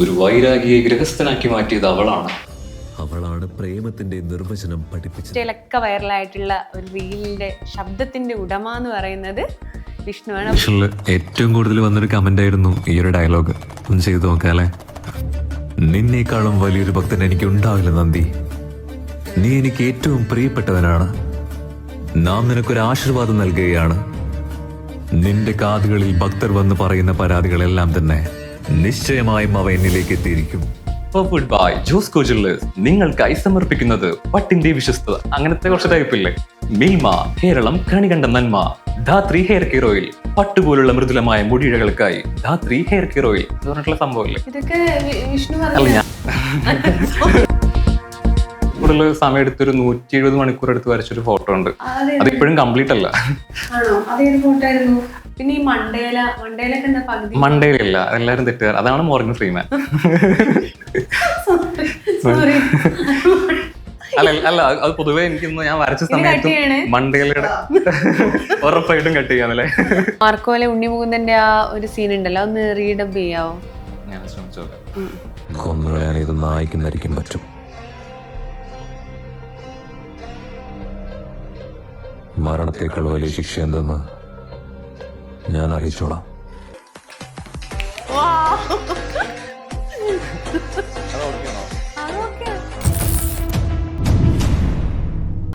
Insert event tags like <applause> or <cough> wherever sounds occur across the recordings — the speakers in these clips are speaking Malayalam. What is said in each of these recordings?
ഒരു വൈരാഗിയെ ഗ്രഹസ്ഥനാക്കി മാറ്റിയത് അവളാണ്. അവളാണ് പ്രേമത്തിന്റെ നിർവചനം പഠിപ്പിച്ചത്. ഇൻസ്റ്റയിലൊക്കെ വൈറലായിട്ടുള്ള ഒരു റീലിന്റെ ശബ്ദത്തിന്റെ ഉടമ എന്ന് പറയുന്നത് വിഷ്ണുവാണ്. ഏറ്റവും കൂടുതൽ വന്നൊരു കമന്റ് ആയിരുന്നു ഈ ഒരു ഡയലോഗ് ഒന്ന് ചെയ്തു നോക്കാല്ലേ നിന്നേക്കാളും വലിയൊരു ഭക്തൻ എനിക്ക് ഉണ്ടാവില്ല നന്ദി. നീ എനിക്ക് ഏറ്റവും പ്രിയപ്പെട്ടവനാണ്. നാം നിനക്കൊരു ആശീർവാദം നൽകുകയാണ്. നിന്റെ കാതുകളിൽ ഭക്തർ വന്ന് പറയുന്ന പരാതികളെല്ലാം തന്നെ നിശ്ചയമായും അവ എന്നിലേക്ക് എത്തിയിരിക്കും. ബൈ ജോസ് നിങ്ങൾക്കായി സമർപ്പിക്കുന്നത് പട്ടിന്റെ വിശ്വസ്തത. അങ്ങനത്തെ കുറച്ച് ടൈപ്പില്ലേ മിൽമ കേരളം കണി കണ്ട നന്മ. Dhathri hair care oil. പട്ടുപോലുള്ള മൃദുലമായ മുടിയിഴകൾക്കായി ധാത്രി ഹെയർ കെയർ ഓയിൽ. എന്ന് പറഞ്ഞിട്ടുള്ള സംഭവമില്ലേ? ഇതൊക്കെ വിഷ്ണു അല്ല ഞാൻ കൂടുതൽ സമയം എടുത്തൊരു നൂറ്റി എഴുപത് മണിക്കൂർ എടുത്ത് വരച്ചൊരു ഫോട്ടോ ഉണ്ട്. അതിപ്പോഴും കംപ്ലീറ്റ് അല്ല. പിന്നെ ഈ മണ്ടേല മണ്ടേലൊക്കെ എന്താ പകുതി? മണ്ടേലില്ല എല്ലാരും തെറ്റുകാർ. അതാണ് മോർണിംഗ് ഫ്രീമാൻ. സോറി അല്ല അല്ല അത് പൊതുവെ എനിക്കൊന്ന് ഞാൻ വരച്ച സമയത്ത് മണ്ടേലയുടെ ഉറപ്പായിട്ടും കട്ട് ചെയ്യാന്നല്ലേ മാർക്കോലെ ഉണ്ണി മുകുന്ദന്റെ ആ ഒരു സീൻ ഉണ്ടല്ലോ ഒന്ന് റീഡബ് ചെയ്യാവോ? ഞാൻ ശ്രമിച്ചോക്കാം ഇത് നായിക്കുന്നതായിരിക്കും പറ്റും. മരണത്തേക്കാൾ വലിയ ശിക്ഷ എന്തെന്ന് ഞാൻ അറിയിച്ചോളാം.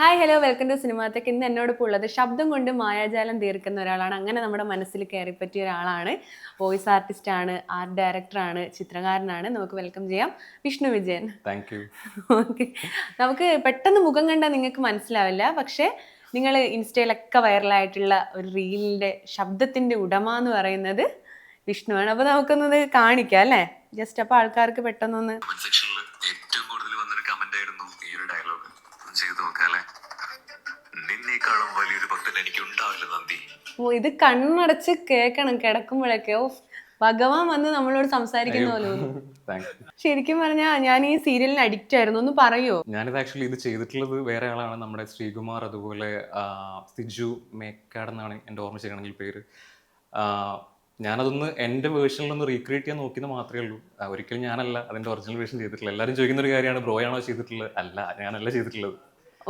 ഹായ് ഹലോ വെൽക്കം ടു സിനിമാത്തേക്ക്. ഇന്ന് എന്നോടൊപ്പം ഉള്ളത് ശബ്ദം കൊണ്ട് മായാജാലം തീർക്കുന്ന ഒരാളാണ്. അങ്ങനെ നമ്മുടെ മനസ്സിൽ കയറിപ്പറ്റിയ ഒരാളാണ്. വോയിസ് ആർട്ടിസ്റ്റ് ആണ് ആർട്ട് ഡയറക്ടറാണ് ചിത്രകാരനാണ്. നമുക്ക് വെൽക്കം ചെയ്യാം. Vishnu Vijayan. Thank you okay നമുക്ക് പെട്ടെന്ന് മുഖം കണ്ടാൽ നിങ്ങൾക്ക് മനസ്സിലാവില്ല. പക്ഷേ നിങ്ങൾ ഇൻസ്റ്റയിലൊക്കെ വൈറലായിട്ടുള്ള ഒരു റീലിന്റെ ശബ്ദത്തിന്റെ ഉടമ എന്ന് പറയുന്നത് വിഷ്ണുവാണ്. അപ്പോൾ നമുക്കൊന്നത് കാണിക്കാം അല്ലേ? ജസ്റ്റ് അപ്പോൾ ആൾക്കാർക്ക് പെട്ടെന്നൊന്ന് ഏറ്റവും കൂടുതൽ വന്നൊരു കമന്റ് ആയിരുന്നു ഈ ഒരു ഡയലോഗ് ചെയ്തു നോക്കാല്ലേ നിന്നേക്കാളും വലിയൊരു ഭക്തൻ എനിക്ക് ഉണ്ടാവില്ല നന്ദി. ഓ ഇത് കണ്ണടച്ച് കേൾക്കണം. കിടക്കുമ്പോഴൊക്കെ. ഓ ഭഗവാൻ വന്ന് നമ്മളോട് സംസാരിക്കുന്ന പോലെ ശരിക്കും പറഞ്ഞാൽ ഞാൻ ഈ സീരിയലിന് അഡിക്റ്റ് ആയിരുന്നു. ഒന്ന് പറയോ? ഞാനിത് ആക്ച്വലി ഇത് ചെയ്തിട്ടുള്ളത് വേറെ ആളാണ്. നമ്മുടെ ശ്രീകുമാർ അതുപോലെ സിജു മേക്കാട് എന്നാണ് എന്റെ ഓർമ്മ ചെയ്യണമെങ്കിൽ പേര്. ഞാനതൊന്ന് എന്റെ വേർഷനിലൊന്ന് റീക്രിയേറ്റ് ചെയ്യാൻ നോക്കിയെന്ന് മാത്രമേ ഉള്ളൂ. ഒരിക്കലും ഞാനല്ല അതിന്റെ ഒറിജിനൽ വേർഷൻ ചെയ്തിട്ടില്ല എല്ലാവരും ചോദിക്കുന്ന ഒരു കാര്യമാണ് ബ്രോ ആണോ ചെയ്തിട്ടുള്ളത്? അല്ല ഞാനല്ല ചെയ്തിട്ടുള്ളത്.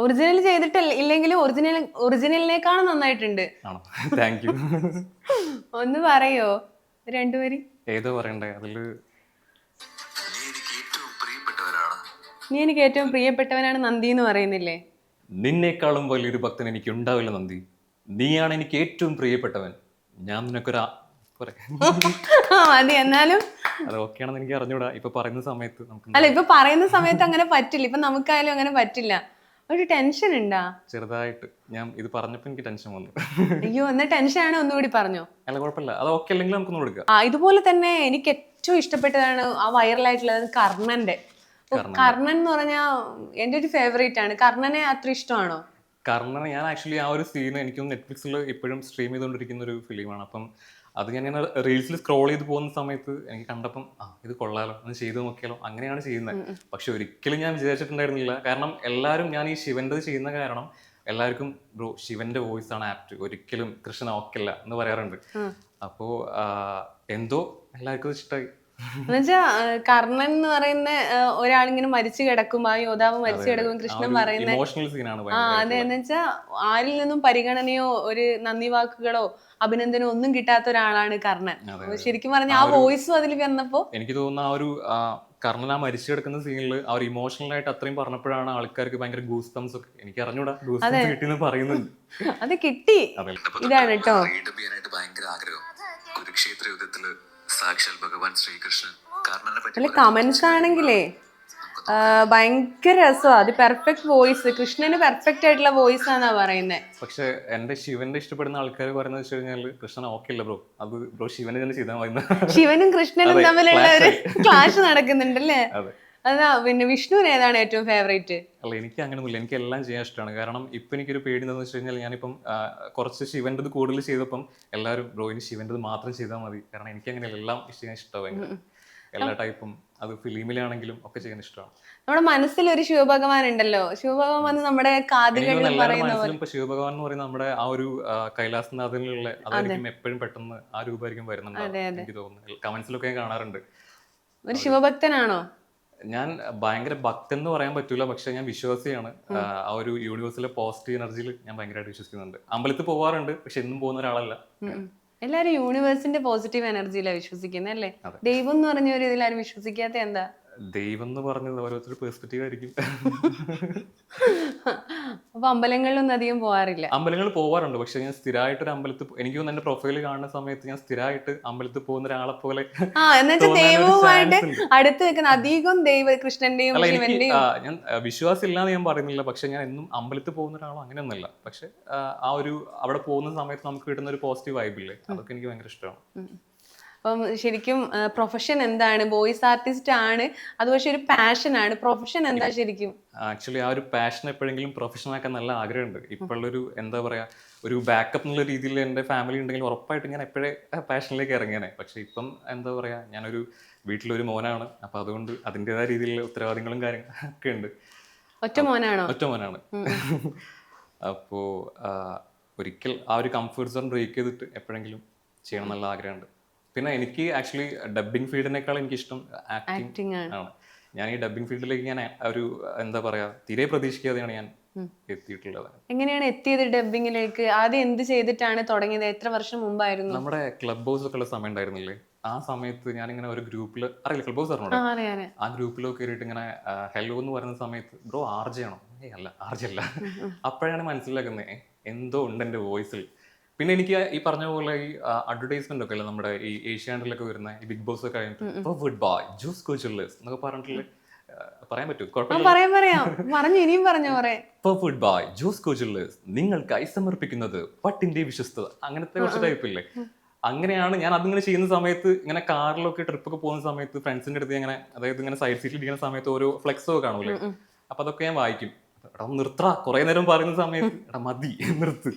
ഒറിജിനൽ ചെയ്തിട്ടില്ല ഇല്ലെങ്കിലും ഒറിജിനൽ ഒറിജിനലിനേക്കാളും നന്നായിട്ടുണ്ട്. ആണോ? താങ്ക് യു <laughs> ഒന്ന് പറയോ? രണ്ടുപേരും. ഏതോ പറയണ്ടേ? അതിൽ നീ എനിക്ക് ഏറ്റവും പ്രിയപ്പെട്ടവനാണ് നന്ദി എന്ന് പറയുന്നില്ലേ? നിന്നേക്കാളും വലിയൊരു ഭക്തൻ എനിക്ക് ഉണ്ടാവില്ല നന്ദി. നീയാണ് എനിക്ക് ഏറ്റവും പ്രിയപ്പെട്ടവൻ. ഞാൻ നിനക്കൊരാ. ആ മതി എന്നാലും അത് ഓക്കെ ആണെന്ന് എനിക്ക് അറിഞ്ഞൂടാ. ഇപ്പൊ പറയുന്ന സമയത്ത് നമുക്ക് അല്ല ഇപ്പൊ പറയുന്ന സമയത്ത് അങ്ങനെ പറ്റില്ല. ഇപ്പൊ നമുക്കായാലും അങ്ങനെ പറ്റില്ല. ഒരു ടെൻഷൻ ഉണ്ടാ ചെറുതായിട്ട്. ഞാൻ ഇത് പറഞ്ഞപ്പോ എനിക്ക് ടെൻഷൻ വന്നു. അയ്യോ എന്നാ ടെൻഷൻ ആണ് ഒന്നുകൂടി പറഞ്ഞോ? അല്ല കുഴപ്പമില്ല. അത് ഓക്കെ അല്ലെങ്കിൽ നമുക്കൊന്ന് കൊടുക്കാം ആ ഇതുപോലെ തന്നെ എനിക്ക് ഏറ്റവും ഇഷ്ടപ്പെട്ടതാണ് ആ വൈറലായിട്ടുള്ളത് കർണന്റെ. കർണൻ എന്ന് പറഞ്ഞാൽ എന്റെ ഒരു ഫേവറേറ്റ് ആണ്. കർണനെ അത്ര ഇഷ്ടമാണോ? കർണനെ ഞാൻ ആക്ച്വലി ആ ഒരു സീൻ എനിക്കും നെറ്റ്ഫ്ലിക്സിൽ ഇപ്പോഴും സ്ട്രീം ചെയ്തുകൊണ്ടിരിക്കുന്ന ഒരു ഫിലിമാണ് അപ്പം അത് ഞാൻ ഇങ്ങനെ റീൽസിൽ സ്ക്രോൾ ചെയ്ത് പോകുന്ന സമയത്ത് എനിക്ക് കണ്ടപ്പം ആ ഇത് കൊള്ളാലോ ഒന്ന് ചെയ്ത് നോക്കിയാലോ. അങ്ങനെയാണ് ചെയ്യുന്നത്. പക്ഷെ ഒരിക്കലും ഞാൻ വിചാരിച്ചിട്ടുണ്ടായിരുന്നില്ല. കാരണം എല്ലാവരും ഞാൻ ഈ ശിവന്റെത് ചെയ്യുന്ന കാരണം എല്ലാവർക്കും ബ്രോ ശിവന്റെ വോയിസ് ആണ് ആപ്റ്റ് ഒരിക്കലും കൃഷ്ണൻ ഓക്കല്ല എന്ന് പറയാറുണ്ട്. അപ്പോ എന്തോ എല്ലാവർക്കും ഇഷ്ടമായി എന്നുവെച്ചാ കർണൻ എന്ന് പറയുന്ന ഒരാളിങ്ങനെ മരിച്ചു കിടക്കും ആ യോദ്ധാവ് മരിച്ചു കിടക്കും കൃഷ്ണൻ പറയുന്ന ഇമോഷണൽ സീനാണ് ആ അതെ വെച്ചാ ആരിൽ നിന്നും പരിഗണനയോ ഒരു നന്ദി വാക്കുകളോ അഭിനന്ദനോ ഒന്നും കിട്ടാത്ത ഒരാളാണ് കർണൻ. ശരിക്കും പറഞ്ഞ ആ വോയിസും അതിൽ വന്നപ്പോ എനിക്ക് തോന്നുന്ന ആ ഒരു കർണൻ ആ മരിച്ചു കിടക്കുന്ന സീനിൽ അവർ ഇമോഷണൽ ആയിട്ട് അത്രയും പറഞ്ഞപ്പോഴാണ് ആൾക്കാർക്ക് ഭയങ്കര ഗൂസ് തംസ് ഒക്കെ എനിക്ക് അറിഞ്ഞൂടാ ഗൂസ് തംസ് കിട്ടിയെന്ന് പറയുന്നുണ്ട്. അത് കിട്ടി. ഇതാണ് കേട്ടോ റീഡപ്പ് ഭയങ്കര ആഗ്രഹം. കുരുക്ഷേത്ര യുദ്ധത്തിൽ സാക്ഷാൽ ഭഗവാൻ ശ്രീകൃഷ്ണൻ കർണനെ പറ്റി അല്ല കമന്റ്സ് ആണെങ്കിലേ ഭയങ്കര രസമാണ് അത് പെർഫെക്റ്റ് വോയിസ് കൃഷ്ണന് പെർഫെക്റ്റ് ആയിട്ടുള്ള വോയിസ് ആണെന്നാ പറയുന്നത് പക്ഷെ എന്റെ ശിവന്റെ ഇഷ്ടപ്പെടുന്ന ആൾക്കാർ പറയുന്നത് വെച്ച് കഴിഞ്ഞാൽ കൃഷ്ണൻ ഓക്കെ അല്ല ബ്രോ? അത് ബ്രോ ശിവനെ തന്നെ ചെയ്താൽ മതി ശിവനും കൃഷ്ണനും തമ്മിലുള്ള ഒരു ക്ലാഷ് നടക്കുന്നുണ്ടല്ലേ? അതെ പിന്നെ വിഷ്ണുവിന് ഏതാണ് ഏറ്റവും ഫേവറേറ്റ് അല്ല എനിക്ക് അങ്ങനെ അങ്ങനെയൊന്നുമില്ല എനിക്ക് എല്ലാം ചെയ്യാൻ ഇഷ്ടമാണ്. കാരണം ഇപ്പൊ എനിക്കൊരു പേടി എന്താണെന്ന് വെച്ച് കഴിഞ്ഞാൽ ഞാനിപ്പം കുറച്ച് ശിവന്റെത് കൂടുതൽ ചെയ്തപ്പം എല്ലാവരും ബ്രോ ഇനി ശിവന്റെത് മാത്രം ചെയ്താൽ മതി. കാരണം എനിക്ക് അങ്ങനെ എല്ലാം ചെയ്യാൻ ഇഷ്ടമാണ് എല്ലാ ടൈപ്പും അത് ഫിലിമിലാണെങ്കിലും ഒക്കെ ചെയ്യാൻ ഇഷ്ടമാണ്. നമ്മുടെ മനസ്സിൽ ഒരു ശിവഭഗവാൻ ഉണ്ടല്ലോ. ശിവഭഗവാൻ വന്ന് നമ്മുടെ കാതുകളിൽ ഇപ്പൊ ശിവഭഗവാൻ എന്ന് പറയുന്നത് നമ്മുടെ ആ ഒരു കൈലാസനാഥനിലുള്ള അതായിരിക്കും എപ്പോഴും പെട്ടെന്ന് ആ രൂപമായിരിക്കും വരുന്നുണ്ട്. എനിക്ക് തോന്നുന്നു കമന്റ്സിലൊക്കെ ഞാൻ കാണാറുണ്ട്. ഒരു ശിവഭക്തനാണോ? ഞാൻ ഭയങ്കര ഭക്തൻ എന്ന് പറയാൻ പറ്റൂല പക്ഷെ ഞാൻ വിശ്വാസിയാണ്. ആ, ഒരു യൂണിവേഴ്സിലെ പോസിറ്റീവ് എനർജിയിൽ ഞാൻ ഭയങ്കരമായിട്ട് വിശ്വസിക്കുന്നുണ്ട്. അമ്പലത്തിൽ പോവാറുണ്ട് പക്ഷെ എന്നും പോകുന്ന ഒരാളല്ല. എല്ലാരും യൂണിവേഴ്സിന്റെ പോസിറ്റീവ് എനർജിയിലാണ് വിശ്വസിക്കുന്നത് അല്ലേ? ദൈവം എന്ന് പറഞ്ഞ ഒരു ഇതിൽ ആരും വിശ്വസിക്കാത്ത എന്താ? ദൈവം എന്ന് പറഞ്ഞത് ഓരോരുത്തർ പെർസ്പെക്റ്റീവ് ആയിരിക്കും. അപ്പൊ അമ്പലങ്ങളിലൊന്നും അധികം പോവാറില്ല. അമ്പലങ്ങൾ പോവാറുണ്ട്. പക്ഷെ ഞാൻ സ്ഥിരമായിട്ട് ഒരു അമ്പലത്തിൽ എനിക്ക് തോന്നുന്നു എന്റെ പ്രൊഫൈൽ കാണുന്ന സമയത്ത് ഞാൻ സ്ഥിരമായിട്ട് അമ്പലത്തിൽ പോകുന്ന ഒരാളെ പോലെ ആ എന്നുവെച്ചാൽ ദൈവവുമായിട്ട് അടുത്ത് നിൽക്കുന്ന അധികം ദൈവ കൃഷ്ണന്റെയും ശിവന്റെയും ഞാൻ വിശ്വാസം ഇല്ലാന്ന് ഞാൻ പറയുന്നില്ല. പക്ഷെ ഞാൻ എന്നും അമ്പലത്തിൽ പോകുന്ന ഒരാളോ അങ്ങനെയൊന്നുമല്ല. പക്ഷെ ആ ഒരു അവിടെ പോകുന്ന സമയത്ത് നമുക്ക് കിട്ടുന്ന ഒരു പോസിറ്റീവ് വൈബില്ലേ അതൊക്കെ എനിക്ക് ഭയങ്കര ഇഷ്ടമാണ്. അപ്പം ശരിക്കും പ്രൊഫഷൻ എന്താണ്? വോയിസ് ആർട്ടിസ്റ്റ് ആണ്. അത് പക്ഷെ ഒരു പാഷൻ ആണ്. പ്രൊഫഷൻ എന്താ ശരിക്കും? ആക്ച്വലി ആ ഒരു പാഷൻ എപ്പോഴെങ്കിലും പ്രൊഫഷൻ ആക്കാൻ നല്ല ആഗ്രഹമുണ്ട്. ഇപ്പോഴുള്ളൊരു എന്താ പറയാ ഒരു ബാക്കപ്പ് എന്നുള്ള രീതിയിൽ എന്റെ ഫാമിലി ഉണ്ടെങ്കിൽ ഉറപ്പായിട്ട് ഞാൻ എപ്പോഴേ പാഷനിലേക്ക് ഇറങ്ങിയേനെ പക്ഷെ ഇപ്പം എന്താ പറയാ ഞാനൊരു വീട്ടിലൊരു മോനാണ്. അപ്പൊ അതുകൊണ്ട് അതിന്റെതായ രീതിയിലുള്ള ഉത്തരവാദിത്തങ്ങളും കാര്യങ്ങളും ഒക്കെ ഉണ്ട്. ഒറ്റ മോനാണോ? ഒറ്റ മോനാണ്. അപ്പോൾ ഒരിക്കൽ ആ ഒരു കംഫർട്ട് സോൺ ബ്രേക്ക് ചെയ്തിട്ട് എപ്പോഴെങ്കിലും ചെയ്യണം എന്നുള്ള ആഗ്രഹമുണ്ട്. പിന്നെ എനിക്ക് ആക്ച്വലി ഡബിങ് ഫീൽഡിനേക്കാൾ എനിക്ക് ഇഷ്ടം ആക്ടിങ് ആണ്. ഞാൻ ഈ ഡബിങ് ഫീൽഡിലേക്ക് ഞാൻ ഒരു എന്താ പറയാ തീരെ പ്രതീക്ഷിക്കാതെയാണ് ഞാൻ എത്തിയിട്ടുള്ളത്. എങ്ങനെയാണ് എത്തിയത് ഡബിങ്ങിലേക്ക് ആദ്യം എന്ത് ചെയ്തിട്ടാണ് തുടങ്ങിയത്? എത്ര വർഷം മുമ്പായിരുന്നു? നമ്മുടെ ക്ലബ് ഹൗസ് ഒക്കെ ഉള്ള സമയം ഉണ്ടായിരുന്നില്ലേ? ആ സമയത്ത് ഞാൻ ഇങ്ങനെ ഒരു ഗ്രൂപ്പിൽ അറിയില്ല ക്ലബ് ഹൗസ് അറിഞ്ഞൂടെ ആ ഗ്രൂപ്പിലൊക്കെ കയറിയിട്ട് ഇങ്ങനെ ഹലോ എന്ന് പറയുന്ന സമയത്ത് ബ്രോ ആർജെ ആണോ? അല്ല ആർജെ അല്ല. അപ്പോഴാണ് മനസ്സിലാക്കുന്നത് എന്തോ ഉണ്ട് എന്റെ വോയിസിൽ പിന്നെ എനിക്ക് ഈ പറഞ്ഞ പോലെ ഈ അഡ്വർടൈസ്മെന്റ് ഒക്കെ അല്ലേ നമ്മുടെ ഈ ഏഷ്യാനിലൊക്കെ വരുന്ന ഈ ബിഗ് ബോസ് ഒക്കെ കഴിഞ്ഞിട്ട് ബോയ് ജ്യൂസ് കോച്ചുള്ളേഴ്സ് എന്നൊക്കെ പറഞ്ഞിട്ടുള്ള ആ, പറയാൻ പറ്റും പറയാം പറയാം. പറഞ്ഞു ഇനിയും പറഞ്ഞു ഫുഡ് ബോയ് ജ്യൂസ് കോച്ചുള്ളേഴ്സ് നിങ്ങൾക്കായി സമർപ്പിക്കുന്നത് പട്ടിന്റെ വിശ്വസ്തത. അങ്ങനത്തെ കുറച്ച് ടൈപ്പ് ഇല്ലേ? അങ്ങനെയാണ് ഞാൻ അതിങ്ങനെ ചെയ്യുന്ന സമയത്ത് ഇങ്ങനെ കാറിലൊക്കെ ട്രിപ്പൊക്കെ പോകുന്ന സമയത്ത് ഫ്രണ്ട്സിന്റെ അടുത്ത് ഇങ്ങനെ അതായത് ഇങ്ങനെ സൈഡ് സീറ്റിൽ ഇരിക്കുന്ന സമയത്ത് ഓരോ ഫ്ലെക്സോ കാണൂലേ അപ്പൊ അതൊക്കെ ഞാൻ വായിക്കും. എടാ നിർത്ത കുറെ നേരം പറയുന്ന സമയത്ത് എടാ മതി <laughs> നിർത്ത്.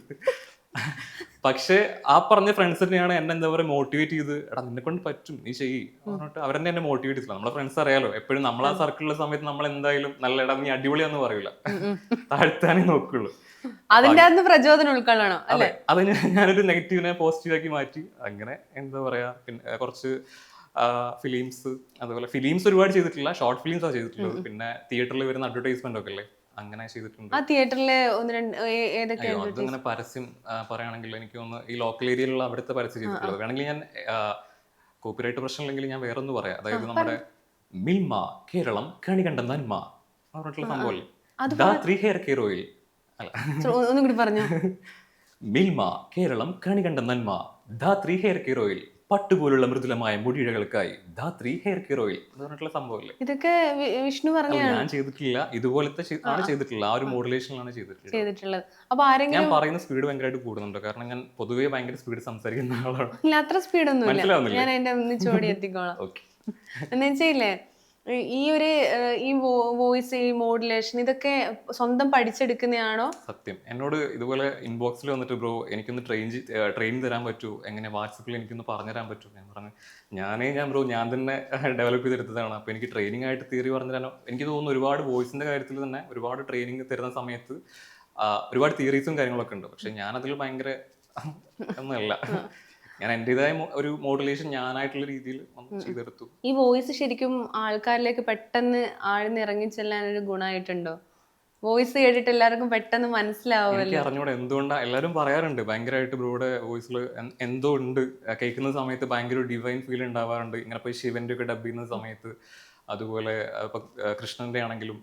പക്ഷെ ആ പറഞ്ഞ ഫ്രണ്ട്സ് തന്നെയാണ് എന്നെ എന്താ പറയുക മോട്ടിവേറ്റ് ചെയ്ത് എടാ നിന്നെ കൊണ്ട് പറ്റും. നീ ചെയ്യ്. പറഞ്ഞിട്ട് അവരെന്നെ എന്നെ മോട്ടിവേറ്റ് ചെയ്തില്ല നമ്മളെ ഫ്രണ്ട്സ് അറിയാലോ എപ്പോഴും നമ്മൾ ആ സർക്കിളിലെ സമയത്ത് നമ്മൾ എന്തായാലും നല്ല എടാ നീ അടിപൊളിയാന്ന് പറയൂല. താഴ്ത്താനേ നോക്കുള്ളൂ. അതിന്റെ പ്രചോദനം ഉൾക്കൊള്ളണം അതെ. അത് ഞാനൊരു നെഗറ്റീവിനെ പോസിറ്റീവ് ആക്കി മാറ്റി. അങ്ങനെ എന്താ പറയാ പിന്നെ കുറച്ച് ഫിലിംസ് അതുപോലെ ഫിലിംസ് ഒരുപാട് ചെയ്തിട്ടില്ല. ഷോർട്ട് ഫിലിംസ് ആണ് ചെയ്തിട്ടുള്ളത്. പിന്നെ തിയേറ്ററിൽ വരുന്ന അഡ്വർടൈസ്മെന്റ് ഒക്കെ അല്ലേ? അങ്ങനെ ചെയ്തിട്ടുണ്ട്. ആ തിയേറ്ററിലെ ഒന്ന് രണ്ട് ഏതൊക്കെ അതങ്ങനെ പരസ്യം പറയുകയാണെങ്കിൽ എനിക്ക് ഒന്ന് ഈ ലോക്കൽ ഏരിയയിലുള്ള അവിടുത്തെ പരസ്യം ചെയ്തിട്ടുള്ളത്. വേണമെങ്കിൽ ഞാൻ കോപ്പിറൈറ്റ് പ്രശ്നമില്ലെങ്കിൽ ഞാൻ വേറെ ഒന്ന് പറയാം. അതായത് നമ്മുടെ മിൽമ കേരളം കണി കണ്ട നന്മ. പറഞ്ഞിട്ടുള്ള ധാത്രി ഹെയർ കെയർ ഓയിൽ ഒന്നും കൂടി പറഞ്ഞു. മിൽമ കേരളം കണി കണ്ട നന്മ ധാത്രി ഹെയർ കെയർ ഓയിൽ പട്ടുപോലുള്ള മൃദുലമായ മുടിയിഴകൾക്കായി. ധാത്രി ഹെയർ കെയർ ഓയിൽ എന്ന് പറഞ്ഞിട്ടുള്ള സംഭവമല്ലേ? ഇതൊക്കെ വിഷ്ണു പറഞ്ഞാണ് പറഞ്ഞ ഞാൻ ചെയ്തിട്ടില്ല. ഇതുപോലത്തെ ആണ് ചെയ്തിട്ടുള്ളത്. ആ ഒരു മോഡുലേഷനിലാണ് ചെയ്തിട്ടുള്ളത്. ചെയ്തിട്ടുള്ളത്. അപ്പൊ ആരെങ്കിലും ഞാൻ പറയുന്ന സ്പീഡ് ഭയങ്കരമായിട്ട് കൂടുന്നുണ്ട്. കാരണം ഞാൻ പൊതുവേ ഭയങ്കര സ്പീഡ് സംസാരിക്കുന്ന ആളാണ്. ഇല്ല അത്ര സ്പീഡൊന്നും ഇല്ല ഞാൻ എന്റെ ഒന്നിച്ചോടി ചോടി എത്തിക്കോളാം. ഓക്കെ. എന്ന് വെച്ചില്ലേ ഈ ഒരു ഈ വോയിസ് ഈ മോഡുലേഷൻ ഇതൊക്കെ സ്വന്തം പഠിച്ചെടുക്കുന്നതാണോ? സത്യം. എന്നോട് ഇതുപോലെ ഇൻബോക്സിൽ വന്നിട്ട് ബ്രോ എനിക്കൊന്ന് ട്രെയിൻ ട്രെയിൻ തരാൻ പറ്റൂ. എങ്ങനെ വാട്സപ്പിൽ എനിക്കൊന്ന് പറഞ്ഞുതരാൻ പറ്റൂ? ഞാൻ പറഞ്ഞു ഞാനേ ഞാൻ ബ്രോ ഞാൻ തന്നെ <laughs> ഡെവലപ്പ് ചെയ്തെടുത്തതാണ്. അപ്പോൾ എനിക്ക് ട്രെയിനിങ് ആയിട്ട് തിയറി പറഞ്ഞുതരാനോ. എനിക്ക് തോന്നുന്നു ഒരുപാട് വോയിസിന്റെ കാര്യത്തിൽ തന്നെ ഒരുപാട് ട്രെയിനിങ് തരുന്ന സമയത്ത് ഒരുപാട് തിയറീസും കാര്യങ്ങളൊക്കെ ഉണ്ട്. പക്ഷെ ഞാനതിൽ ഭയങ്കര <laughs> ഒന്നുമല്ല. ഞാൻ എന്റെതായ ഒരു മോഡുലേഷൻ ഞാനായിട്ടുള്ള രീതിയിൽ ചെയ്തെടുത്തു. ഈ വോയിസ് ശരിക്കും ആൾക്കാരിലേക്ക് പെട്ടെന്ന് ആഴ്ന്നിറങ്ങി ചെല്ലാൻ ഒരു ഗുണമായിട്ടുണ്ടോ? വോയിസ് കേട്ടിട്ട് എല്ലാവർക്കും പെട്ടെന്ന് മനസ്സിലാവുമല്ലോ. അറിഞ്ഞൂടെ എന്തുകൊണ്ടാ എല്ലാവരും പറയാറുണ്ട് ഭയങ്കരമായിട്ട് ബ്രോയുടെ വോയിസിൽ എന്തോ ഉണ്ട്. കേൾക്കുന്ന സമയത്ത് ഭയങ്കര ഡിവൈൻ ഫീൽ ഉണ്ടാവാറുണ്ട്. ഇങ്ങനെ പോയി ശിവന്റെ ഒക്കെ ഡബ് ചെയ്യുന്ന സമയത്ത്. അതുപോലെ ഇപ്പൊ കൃഷ്ണന്റെ ആണെങ്കിലും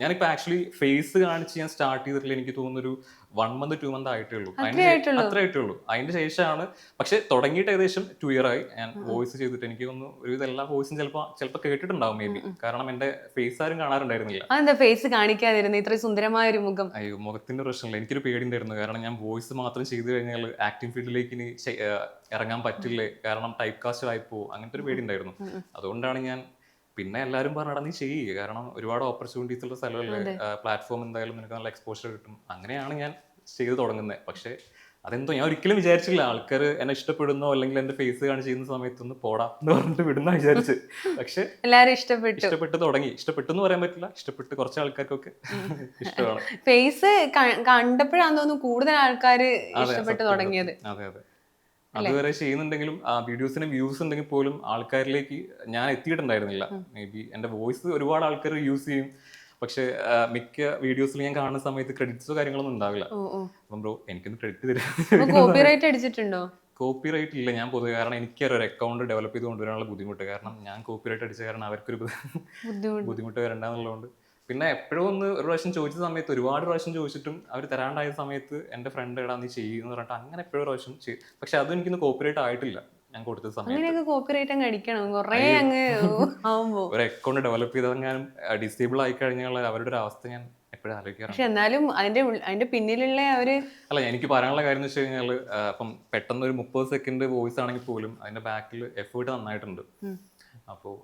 ഞാനിപ്പോ ആക്ച്വലി ഫേസ് കാണിച്ച് ഞാൻ സ്റ്റാർട്ട് ചെയ്തിട്ടില്ല. എനിക്ക് തോന്നുന്നൊരു ഒരു വൺ മന്ത് ടു മന്ത് ആയിട്ടേ ഉള്ളൂ അത്ര ആയിട്ടുള്ളൂ? ഉള്ളൂ അതിന്റെ ശേഷമാണ് പക്ഷെ തുടങ്ങിയിട്ട് ഏകദേശം ടു ഇയർ ആയി. ഞാൻ വോയിസ് ചെയ്തിട്ട് എനിക്ക് തോന്നുന്നു ഒരു എല്ലാ വോയിസും ചിലപ്പോൾ ചിലപ്പോൾ കേട്ടിട്ടുണ്ടാവും മേ ബി കാരണം എന്റെ ഫേസ് ആരും കാണാറുണ്ടായിരുന്നില്ല. അതെന്താ ഫേസ് കാണിക്കാതിരുന്നു? ഇത്ര സുന്ദരമായ ഒരു മുഖം. അയ്യോ മുഖത്തിന്റെ പ്രശ്നമില്ല. എനിക്കൊരു പേടി ഉണ്ടായിരുന്നു കാരണം ഞാൻ വോയിസ് മാത്രം ചെയ്തു കഴിഞ്ഞാൽ ആക്ടിംഗ് ഫീൽഡിലേക്ക് ഇനി ഇറങ്ങാൻ പറ്റില്ലേ? കാരണം ടൈപ്പ് കാസ്റ്റ് ആയിപ്പോ അങ്ങനത്തെ ഒരു പേടി ഉണ്ടായിരുന്നു അതുകൊണ്ടാണ് ഞാൻ പിന്നെ എല്ലാവരും പറഞ്ഞാൽ നീ ചെയ്യുക കാരണം ഒരുപാട് ഓപ്പർച്യൂണിറ്റീസ് ഉള്ള സ്ഥലമല്ലേ? പ്ലാറ്റ്ഫോം എന്തായാലും നിനക്ക് നല്ല എക്സ്പോഷർ കിട്ടും. അങ്ങനെയാണ് ഞാൻ ചെയ്ത് തുടങ്ങുന്നത് പക്ഷേ അതെന്തോ ഞാൻ ഒരിക്കലും വിചാരിച്ചില്ല. ആൾക്കാർ എന്നെ ഇഷ്ടപ്പെടുന്നോ അല്ലെങ്കിൽ എന്റെ ഫേസ് കാണിച്ച് ചെയ്യുന്ന സമയത്തൊന്ന് പോടാ എന്ന് പറഞ്ഞിട്ട് വിടുന്ന വിചാരിച്ച് പക്ഷെ ഇഷ്ടപ്പെട്ടു. ഇഷ്ടപ്പെട്ട് തുടങ്ങി. ഇഷ്ടപ്പെട്ടു എന്ന് പറയാൻ പറ്റില്ല. ഇഷ്ടപ്പെട്ട് കുറച്ച് ആൾക്കാർക്കൊക്കെ ഇഷ്ടമാണ്. <laughs> ഫേസ് കണ്ടപ്പോഴാണ് തോന്നുന്നു കൂടുതൽ ആൾക്കാർ ഇഷ്ടപ്പെട്ട് തുടങ്ങിയത്. അതെ അതെ. അതുവരെ ചെയ്യുന്നുണ്ടെങ്കിലും ആ വീഡിയോസിന് വ്യൂസ് ഉണ്ടെങ്കിൽ പോലും ആൾക്കാരിലേക്ക് ഞാൻ എത്തിയിട്ടുണ്ടായിരുന്നില്ല. മേ ബി എന്റെ വോയിസ് ഒരുപാട് ആൾക്കാർ യൂസ് ചെയ്യും. പക്ഷെ മിക്ക വീഡിയോസിൽ ഞാൻ കാണുന്ന സമയത്ത് ക്രെഡിറ്റ്സോ കാര്യങ്ങളൊന്നും ഉണ്ടാവില്ല. അപ്പം ബ്രോ എനിക്കൊന്ന് ക്രെഡിറ്റ് <laughs> അടിച്ചിട്ടുണ്ടോ? കോപ്പി റൈറ്റ് ഇല്ല. ഞാൻ പൊതുവെ കാരണം എനിക്ക് ഒരു അക്കൗണ്ട് ഡെവലപ്പ് ചെയ്ത് കൊണ്ടുവരാനുള്ള ബുദ്ധിമുട്ട്. കാരണം ഞാൻ കോപ്പി റൈറ്റ് അടിച്ച കാരണം അവർക്കൊരു ബുദ്ധിമുട്ട് <laughs> വരണ്ടെന്നുള്ളതുകൊണ്ട്. പിന്നെ എപ്പോഴും ഒന്ന് ഒരു പ്രാവശ്യം ചോദിച്ച സമയത്ത് ഒരുപാട് പ്രാവശ്യം ചോദിച്ചിട്ടും അവർ തരാണ്ടായ സമയത്ത് എന്റെ ഫ്രണ്ട് എടാ നീ ചെയ്യുന്നു പറഞ്ഞിട്ട് അങ്ങനെ എപ്പോഴും പ്രാവശ്യം ചെയ്യും പക്ഷെ അതും എനിക്കൊന്ന് കോപ്പറേറ്റ് ആയിട്ടില്ല ഞാൻ കൊടുത്ത സമയത്ത്. കോപ്പിറൈറ്റ് അങ്ങ് അടിക്കണം. കുറേ അങ്ങ് <laughs> ഒരു അക്കൗണ്ട് ഡെവലപ്പ് ചെയ്തെങ്ങാനും ഡിസേബിൾ ആയി കഴിഞ്ഞാൽ അവരുടെ ഒരു അവസ്ഥ ഞാൻ എപ്പോഴും പക്ഷെ എന്നാലും അതിന്റെ അതിന്റെ പിന്നിലുള്ള അവർ അല്ല എനിക്ക് പറയാനുള്ള കാര്യം എന്ന് വെച്ച് കഴിഞ്ഞാൽ അപ്പം പെട്ടെന്ന് ഒരു മുപ്പത് സെക്കൻഡ് വോയിസ് ആണെങ്കിൽ പോലും അതിന്റെ ബാക്കിൽ എഫേർട്ട് നന്നായിട്ടുണ്ട്. അപ്പോൾ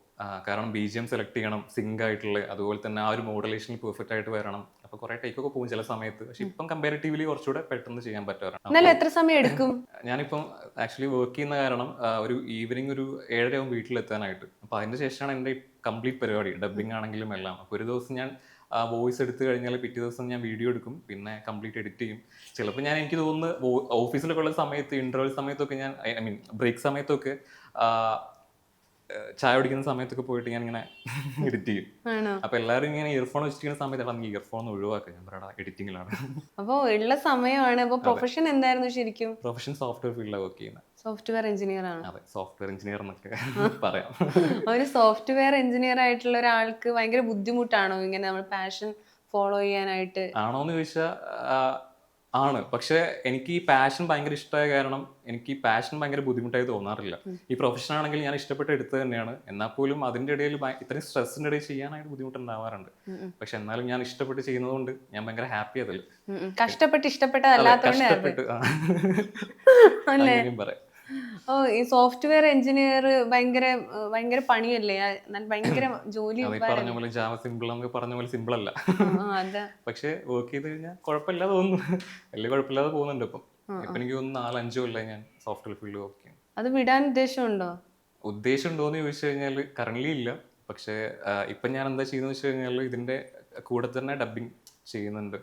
കാരണം ബി ജി എം സെലക്ട് ചെയ്യണം സിങ്ക് ആയിട്ടുള്ള അതുപോലെ തന്നെ ആ ഒരു മോഡലേഷനിൽ പെർഫെക്റ്റ് ആയിട്ട് വരണം. അപ്പോൾ കുറേ ടേക്കൊക്കെ പോകും ചില സമയത്ത്. പക്ഷെ ഇപ്പം കമ്പാരിറ്റീവ്ലി കുറച്ചുകൂടെ പെട്ടെന്ന് ചെയ്യാൻ പറ്റും എത്ര സമയം എടുക്കും? <laughs> ഞാനിപ്പം ആക്ച്വലി വർക്ക് ചെയ്യുന്ന കാരണം ഒരു ഈവനിങ് ഒരു ഏഴര ആകും വീട്ടിലെത്താനായിട്ട്. അപ്പൊ അതിന്റെ ശേഷമാണ് എന്റെ കംപ്ലീറ്റ് പരിപാടി ഡബിങ് ആണെങ്കിലും എല്ലാം. അപ്പോൾ ഒരു ദിവസം ഞാൻ വോയിസ് എടുത്തു കഴിഞ്ഞാൽ പിറ്റേ ദിവസം ഞാൻ വീഡിയോ എടുക്കും പിന്നെ കംപ്ലീറ്റ് എഡിറ്റ് ചെയ്യും. ചിലപ്പോൾ ഞാൻ എനിക്ക് തോന്നുന്നു ഓഫീസിലൊക്കെ ഉള്ള സമയത്ത് ഇന്റർവെൽ സമയത്തൊക്കെ ഞാൻ ഐ മീൻ ബ്രേക്ക് സമയത്തൊക്കെ ചായ കുടിക്കുന്ന സമയത്തൊക്കെ പോയിട്ട് ഞാൻ ഇങ്ങനെ എഡിറ്റ് ചെയ്യും. അപ്പൊ അപ്പോൾ എല്ലാവരും ഇങ്ങനെ ഇയർഫോൺ വെച്ചിരിക്കുന്ന സമയത്ത് നീ ഇയർഫോൺ ഒഴിവാക്കുക ഞാൻ പറയടാ എഡിറ്റിംഗിലാണ് അപ്പൊ ഉള്ള സമയമാണ്. അപ്പൊ പ്രൊഫഷൻ എന്തായിരുന്നു ശരിക്കും? പ്രൊഫഷൻ സോഫ്റ്റ്വെയർ ഫീൽഡിലാണ് വർക്ക് ചെയ്യുന്നത് സോഫ്റ്റ്വെയർ എഞ്ചിനീയർ ആണ്? അതെ സോഫ്റ്റ്വെയർ എഞ്ചിനീയർ എന്നൊക്കെ <laughs> പറയാം. ഒരു സോഫ്റ്റ്വെയർ എഞ്ചിനീയർ ആയിട്ടുള്ള ഒരാൾക്ക് ഭയങ്കര ബുദ്ധിമുട്ടാണോ? ഇങ്ങനെ നമ്മൾ പാഷൻ ഫോളോ ചെയ്യാനായിട്ട്? ആണോന്ന് ചോദിച്ചാൽ ആണ്. പക്ഷേ എനിക്ക് ഈ പാഷൻ ഭയങ്കര ഇഷ്ടമായ കാരണം എനിക്ക് ഈ പാഷൻ ഭയങ്കര ബുദ്ധിമുട്ടായി തോന്നാറില്ല. ഈ പ്രൊഫഷൻ ആണെങ്കിൽ ഞാൻ ഇഷ്ടപ്പെട്ട് എടുത്തത് തന്നെയാണ്. എന്നാൽ പോലും അതിന്റെ ഇടയിൽ ഇത്രയും സ്ട്രെസ്സിന്റെ ഇടയിൽ ചെയ്യാനായിട്ട് ബുദ്ധിമുട്ടുണ്ടാവാറുണ്ട്. പക്ഷെ എന്നാലും ഞാൻ ഇഷ്ടപ്പെട്ട് ചെയ്യുന്നതുകൊണ്ട് ഞാൻ ഭയങ്കര ഹാപ്പി അതിൽ. കഷ്ടപ്പെട്ട് ഇഷ്ടപ്പെട്ടതല്ലാത്തോണ്ട്? പറയാം. ഓ ഈ സോഫ്റ്റ്വെയർ എഞ്ചിനീയർ ഭയങ്കര ഭയങ്കര പണിയല്ലേ? ഭയങ്കര ജോലി പറഞ്ഞ പോലെ ജാവ സിമ്പിൾ നമുക്ക് പറഞ്ഞ പോലെ സിമ്പിൾ അല്ല. പക്ഷെ വർക്ക് ചെയ്ത് കഴിഞ്ഞാൽ കുഴപ്പമില്ലാതെ തോന്നുന്നു വലിയ കുഴപ്പമില്ലാതെ പോകുന്നുണ്ട് ഇപ്പം. ഇപ്പൊ എനിക്ക് തോന്നുന്നു നാലഞ്ചോ കൊല്ലം ഞാൻ സോഫ്റ്റ്വെയർ ഫീൽഡ് വർക്ക് ചെയ്യുന്നു അത് വിടാൻ ഉദ്ദേശമുണ്ടോ? ഉദ്ദേശം ഉണ്ടോ എന്ന് ചോദിച്ചു കഴിഞ്ഞാൽ കറന്റ് ഇല്ല. പക്ഷേ ഇപ്പൊ ഞാൻ എന്താ ചെയ്യുന്നത് വെച്ച് കഴിഞ്ഞാൽ ഇതിന്റെ കൂടെ തന്നെ ഡബിങ് ചെയ്യുന്നുണ്ട്.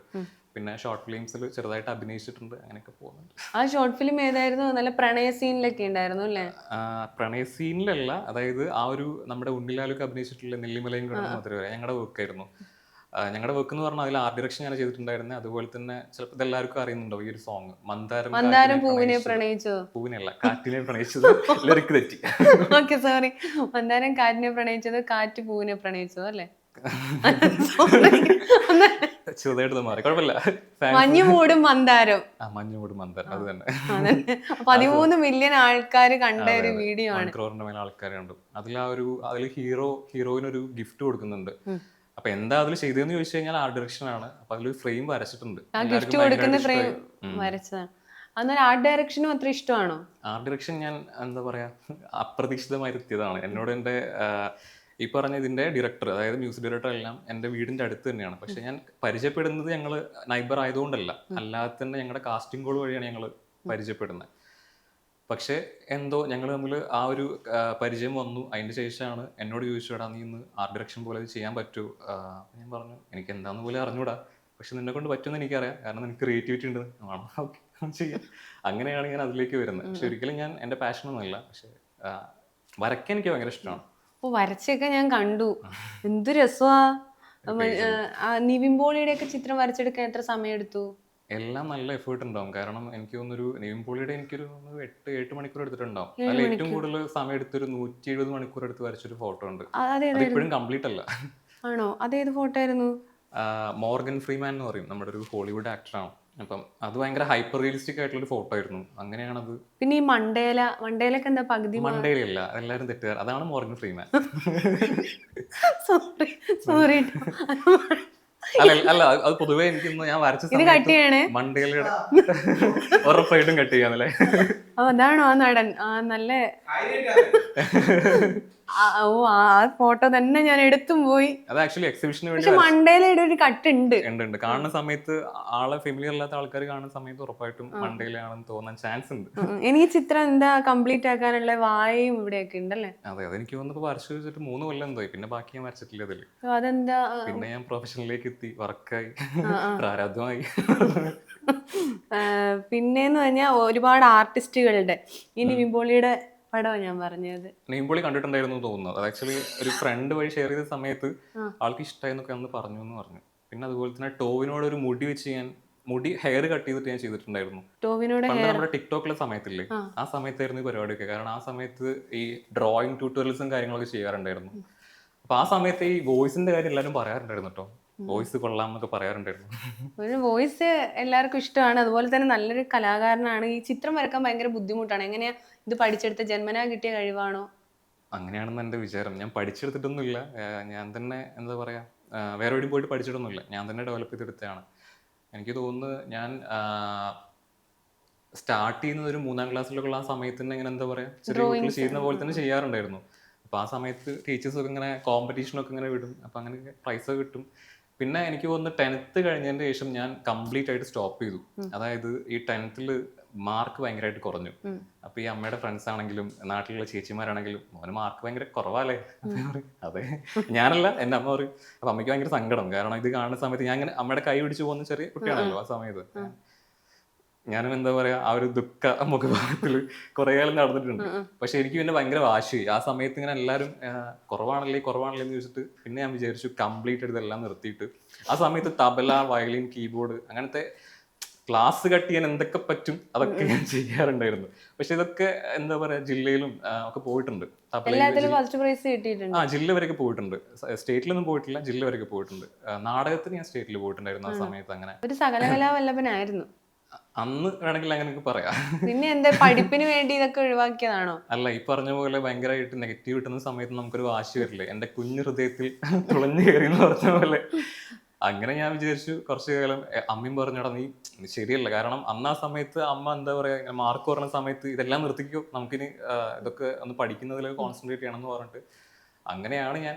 പിന്നെ ഷോർട്ട് ഫിലിംസിൽ ചെറുതായിട്ട് അഭിനയിച്ചിട്ടുണ്ട് അങ്ങനെയൊക്കെ പോകുന്നുണ്ട്. ആ ഷോർട്ട് ഫിലിം ഏതായിരുന്നു? നല്ല പ്രണയ സീനിലൊക്കെ ഉണ്ടായിരുന്നു അല്ലേ? പ്രണയ സീനിലല്ല അതായത് ആ ഒരു നമ്മുടെ ഉണ്ണിലാലൊക്കെ അഭിനയിച്ചിട്ടുള്ള നെല്ലിമലയും കടന്നു മധുരവരെ ഞങ്ങളുടെ വർക്കായിരുന്നു ഞങ്ങളുടെ വർക്ക് എന്ന് പറഞ്ഞാൽ അതിൽ ആർട്ട് ഡയറക്ഷൻ ഞാൻ ചെയ്തിട്ടുണ്ടായിരുന്നത് അതുപോലെ തന്നെ ചിലപ്പോൾ ഇതെല്ലാവർക്കും അറിയുന്നുണ്ടോ ഈ ഒരു സോങ് മന്ദാരം മന്ദാരം പൂവിനെ പ്രണയിച്ചത്. പൂവിനല്ല കാറ്റിനെ പ്രണയിച്ചത്. ലിറിക്ക് തെറ്റി. ഓക്കെ സോറി മന്ദാരം കാറ്റിനെ പ്രണയിച്ചത് കാറ്റ് പൂവിനെ പ്രണയിച്ചോ അല്ലേ <laughs> ചെറുതായിട്ട് മാറി. കുഴപ്പമില്ല. മഞ്ഞു മൂടും മന്ദാരം. ആ മഞ്ഞുമൂട് മന്ദാരം. അത് തന്നെ. പതിമൂന്ന് മില്യൺ ആൾക്കാർ കണ്ട ഒരു വീഡിയോ ആണ്. ക്രോറിന്റെ മേലെ ആൾക്കാർ കണ്ടു. അതിൽ ആ ഒരു അതിൽ ഹീറോ ഹീറോയിന് ഒരു ഗിഫ്റ്റ് കൊടുക്കുന്നുണ്ട്. അപ്പൊ എന്താ അതിൽ ചെയ്തതെന്ന് ചോദിച്ചു കഴിഞ്ഞാൽ ആർട്ട് ഡയറക്ഷൻ ആണ്. അപ്പൊ അതിൽ ഫ്രെയിം വരച്ചിട്ടുണ്ട്. ആ ഗിഫ്റ്റ് കൊടുക്കുന്ന ഫ്രെയിം വരച്ചതാണ്. അന്നേരം ആർട്ട് ഡയറക്ഷനും അത്ര ഇഷ്ടമാണോ? ആർട്ട് ഡയറക്ഷൻ ഞാൻ എന്താ പറയാ അപ്രതീക്ഷിതമായി എത്തിയതാണ്. എന്നോട് എന്റെ ഈ പറഞ്ഞ ഇതിന്റെ ഡയറക്ടർ അതായത് മ്യൂസിക് ഡയറക്ടർ എല്ലാം എന്റെ വീടിന്റെ അടുത്ത് തന്നെയാണ്. പക്ഷെ ഞാൻ പരിചയപ്പെടുന്നത് ഞങ്ങൾ നൈബർ ആയതുകൊണ്ടല്ല. അല്ലാതെ തന്നെ ഞങ്ങളുടെ കാസ്റ്റിംഗ് കോൾ വഴിയാണ് ഞങ്ങൾ പരിചയപ്പെടുന്നത്. പക്ഷേ എന്തോ ഞങ്ങൾ തമ്മിൽ ആ ഒരു പരിചയം വന്നു. അതിന്റെ ശേഷമാണ് എന്നോട് ചോദിച്ചു എടാ നീ ഇന്ന് ആർട്ട് ഡയറക്ഷൻ പോലെ ഇത് ചെയ്യാൻ പറ്റുമോ ആ, ഞാൻ പറഞ്ഞു എനിക്ക് എന്താന്ന് പോലെ അറിഞ്ഞൂടാ. പക്ഷെ നിന്നെ കൊണ്ട് പറ്റുമെന്ന് എനിക്കറിയാം. കാരണം നിനക്ക് ക്രിയേറ്റിവിറ്റി ഉണ്ട്. ആണോ? ഓക്കെ. ചെയ്യാം അങ്ങനെയാണ് ഞാൻ അതിലേക്ക് വരുന്നത്. പക്ഷെ ഒരിക്കലും ഞാൻ എന്റെ പാഷനൊന്നുമല്ല പക്ഷെ വരയ്ക്കാൻ എനിക്ക് ഭയങ്കര ഇഷ്ടമാണ്. ഓ വരച്ചൊക്കെ ഞാൻ കണ്ടു. എന്ത് രസമാ നിവിൻ പോളിയുടെ ഒക്കെ ചിത്രം വരച്ചെടുക്കാൻ എത്ര സമയം എടുത്തു എല്ലാം നല്ല എഫേർട്ട് ഉണ്ടാവും. കാരണം എനിക്ക് തോന്നുന്നൊരു നിവിൻ പോളിയുടെ എനിക്കൊരു എട്ട് എട്ട് മണിക്കൂർ എടുത്തിട്ടുണ്ടാവും. അതിൽ ഏറ്റവും കൂടുതൽ സമയം എടുത്തൊരു നൂറ്റി എഴുപത് മണിക്കൂർ എടുത്ത് വരച്ചൊരു ഫോട്ടോ ഉണ്ട്. ഇപ്പോഴും കംപ്ലീറ്റ് അല്ല. ആണോ? അതേത് ഫോട്ടോ ആയിരുന്നു? മോർഗൻ ഫ്രീമാൻ എന്ന് പറയും. നമ്മുടെ ഒരു ഹോളിവുഡ് ആക്ടറാണ് അപ്പം അത് ഭയങ്കര ഹൈപ്പർ റിയലിസ്റ്റിക് ആയിട്ടുള്ള ഒരു ഫോട്ടോ ആയിരുന്നു. അങ്ങനെയാണ് അത് പിന്നെ ഈ മണ്ടേല മണ്ടേലൊക്കെ എന്താ പകുതി മണ്ടേലില്ല എല്ലാവരും തെറ്റുകാർ. അതാണ് മോർഗൻ ഫ്രീമാൻ. സോറി സോറി അല്ല അല്ല അത് പൊതുവേ എനിക്കൊന്ന് ഞാൻ വരച്ച ഇത് കട്ട് ചെയ്യണേ? മണ്ടയിലയുടെ ഉറപ്പായിട്ടും കട്ട് ചെയ്യാന്നല്ലേ അതാണോ ആ നടൻ? ആ നല്ല ഓ ആ ഫോട്ടോ തന്നെ ഞാൻ എടുത്തും പോയി. അത് ആക്ച്വലി എക്സിബിഷന് വേണ്ടി പക്ഷെ മണ്ടയിലെ ഒരു കട്ട് ഉണ്ട്. ഉണ്ട് കാണുന്ന സമയത്ത് ആളെ ഫെമിലിയർ അല്ലാത്ത ആൾക്കാർ കാണുന്ന സമയത്ത് ഉറപ്പായിട്ടും മണ്ടയിലാണെന്ന് തോന്നാൻ ചാൻസ് ഉണ്ട്. എനിക്ക് ചിത്രം എന്താ കംപ്ലീറ്റ് ആക്കാനുള്ള വായും ഇവിടെയൊക്കെ ഉണ്ടല്ലേ? അതെ അതെനിക്ക് തോന്നുന്നു വരച്ചു വെച്ചിട്ട് മൂന്ന് കൊല്ലം തോയി പിന്നെ ബാക്കി ഞാൻ വരച്ചിട്ടില്ല അതിൽ. അതെന്താ? പിന്നെ ഞാൻ പ്രൊഫഷനിലേക്ക് എത്തി. വർക്കായി. പ്രാരാബ്ധമായി പിന്നെ പിന്നെന്ന് പറഞ്ഞാൽ ഒരുപാട് ആർട്ടിസ്റ്റുകളുടെ ഇനി നിവിൻപോളിയുടെ പടമാണ് ഞാൻ പറഞ്ഞത്. നെയ്മ്പോളി കണ്ടിട്ടുണ്ടായിരുന്നു എന്ന് തോന്നുന്നു. അത് ആക്ച്വലി ഒരു ഫ്രണ്ട് വഴി ഷെയർ ചെയ്ത സമയത്ത് ആൾക്ക് ഇഷ്ടമായി എന്നൊക്കെ അന്ന് പറഞ്ഞു എന്ന് പറഞ്ഞു. പിന്നെ അതുപോലെ തന്നെ ടോവിനോട് ഒരു മുടി വെച്ച് ഞാൻ മുടി ഹെയർ കട്ട് ചെയ്തിട്ട് ഞാൻ ചെയ്തിട്ടുണ്ടായിരുന്നു. ടോവിനോട് പണ്ട് നമ്മുടെ ടിക്ടോക്കിലെ സമയത്തില്ലേ ആ. സമയത്തായിരുന്നു ഈ പരിപാടിയൊക്കെ. കാരണം ആ സമയത്ത് ഈ ഡ്രോയിങ് ട്യൂട്ടോറിയൽസും കാര്യങ്ങളൊക്കെ ചെയ്യാറുണ്ടായിരുന്നു. അപ്പൊ ആ സമയത്ത് ഈ വോയിസിന്റെ കാര്യം എല്ലാവരും പറയാറുണ്ടായിരുന്നു കേട്ടോ വോയിസ് കൊള്ളാം എന്നൊക്കെ പറയാറുണ്ടായിരുന്നു. ഒരു വോയിസ് എല്ലാവർക്കും ഇഷ്ടമാണ്. അതുപോലെ തന്നെ നല്ലൊരു കലാകാരനാണ്. ഈ ചിത്രം വരക്കാൻ ഭയങ്കര ബുദ്ധിമുട്ടാണ്. എങ്ങനെയാ ഇത് പഠിച്ചെടുത്ത? ജന്മനാ കിട്ടിയ കഴിവാണോ? അങ്ങനെയാണെന്ന് എന്റെ വിചാരം. ഞാൻ പഠിച്ചെടുത്തിട്ടൊന്നുമില്ല. ഞാൻ തന്നെ എന്താ പറയാ വേറെ എവിടെയും പോയിട്ട് പഠിച്ചിട്ടൊന്നുമില്ല. ഞാൻ തന്നെ ഡെവലപ്പ് ചെയ്തെടുത്തതാണ്. എനിക്ക് തോന്നുന്നു ഞാൻ സ്റ്റാർട്ട് ചെയ്യുന്നത് ഒരു മൂന്നാം ക്ലാസ്സിലൊക്കെ ആ സമയത്ത് തന്നെ ഇങ്ങനെ എന്താ പറയാ ചെറിയ കുട്ടികൾ ചെയ്യുന്ന പോലെ തന്നെ ചെയ്യാറുണ്ടായിരുന്നു. അപ്പൊ ആ സമയത്ത് ടീച്ചേഴ്സ് ഒക്കെ ഇങ്ങനെ കോമ്പറ്റീഷനൊക്കെ ഇങ്ങനെ വിടും. അപ്പൊ അങ്ങനെ പ്രൈസൊക്കെ കിട്ടും. പിന്നെ എനിക്ക് തോന്നുന്നു ടെൻത്ത് കഴിഞ്ഞതിന് ശേഷം ഞാൻ കംപ്ലീറ്റ് ആയിട്ട് സ്റ്റോപ്പ് ചെയ്തു. അതായത് ഈ ടെൻത്തിൽ മാർക്ക് ഭയങ്കരമായിട്ട് കുറഞ്ഞു. അപ്പൊ ഈ അമ്മയുടെ ഫ്രണ്ട്സ് ആണെങ്കിലും നാട്ടിലുള്ള ചേച്ചിമാരാണെങ്കിലും മോന് മാർക്ക് ഭയങ്കര കുറവാല്ലേ? അതെ. ഞാനല്ല എന്റെ അമ്മ പറയും അപ്പൊ അമ്മയ്ക്ക് ഭയങ്കര സങ്കടം. കാരണം ഇത് കാണുന്ന സമയത്ത് ഞാൻ ഇങ്ങനെ അമ്മയുടെ കൈ പിടിച്ചു പോകുന്ന ചെറിയ കുട്ടിയാണല്ലോ ആ സമയത്ത്. ഞാനും എന്താ പറയാ ആ ഒരു ദുഃഖ മുഖഭാഗത്തിൽ കുറെ കാലം നടന്നിട്ടുണ്ട്. പക്ഷെ എനിക്ക് പിന്നെ ഭയങ്കര വാശി ആ സമയത്ത് ഇങ്ങനെ എല്ലാവരും കുറവാണല്ലേ കുറവാണല്ലേ എന്ന് ചോദിച്ചിട്ട് പിന്നെ ഞാൻ വിചാരിച്ചു കംപ്ലീറ്റ് ഇതെല്ലാം നിർത്തിയിട്ട്. ആ സമയത്ത് തബല വയലിൻ കീബോർഡ് അങ്ങനത്തെ ക്ലാസ് കട്ട് ചെയ്യാൻ എന്തൊക്കെ പറ്റും അതൊക്കെ ഞാൻ ചെയ്യാറുണ്ടായിരുന്നു. പക്ഷെ ഇതൊക്കെ എന്താ പറയാ ജില്ലയിലും ഒക്കെ പോയിട്ടുണ്ട്. ആ ജില്ല വരെയൊക്കെ പോയിട്ടുണ്ട്. സ്റ്റേറ്റിലൊന്നും പോയിട്ടില്ല ജില്ല വരെയൊക്കെ പോയിട്ടുണ്ട്. നാടകത്തിന് ഞാൻ സ്റ്റേറ്റിൽ പോയിട്ടുണ്ടായിരുന്നു ആ സമയത്ത് അങ്ങനെ. ഒരു സകലകലാവല്ലഭനായിരുന്നു അന്ന് വേണമെങ്കിൽ അങ്ങനെ പറയാം. പിന്നെ എന്താ പഠിപ്പിന് വേണ്ടി ഇതൊക്കെ ഒഴിവാക്കിയതാണോ? അല്ല ഈ പറഞ്ഞ പോലെ ഭയങ്കരമായിട്ട് നെഗറ്റീവ് കിട്ടുന്ന സമയത്ത് നമുക്കൊരു വാശി വരില്ലേ? എന്റെ കുഞ്ഞു ഹൃദയത്തിൽ തുളഞ്ഞു കയറി എന്ന് പറഞ്ഞ പോലെ. അങ്ങനെ ഞാൻ വിചാരിച്ചു കുറച്ചു കാലം. അമ്മയും പറഞ്ഞോടാ നീ ശരിയല്ല. കാരണം അന്ന് ആ സമയത്ത് അമ്മ എന്താ പറയാ മാർക്ക് കുറഞ്ഞ സമയത്ത് ഇതെല്ലാം നിർത്തിക്കോ. നമുക്കിനി ഇതൊക്കെ ഒന്ന് പഠിക്കുന്നതിൽ കോൺസെൻട്രേറ്റ് ചെയ്യണം എന്ന് പറഞ്ഞിട്ട്. അങ്ങനെയാണ് ഞാൻ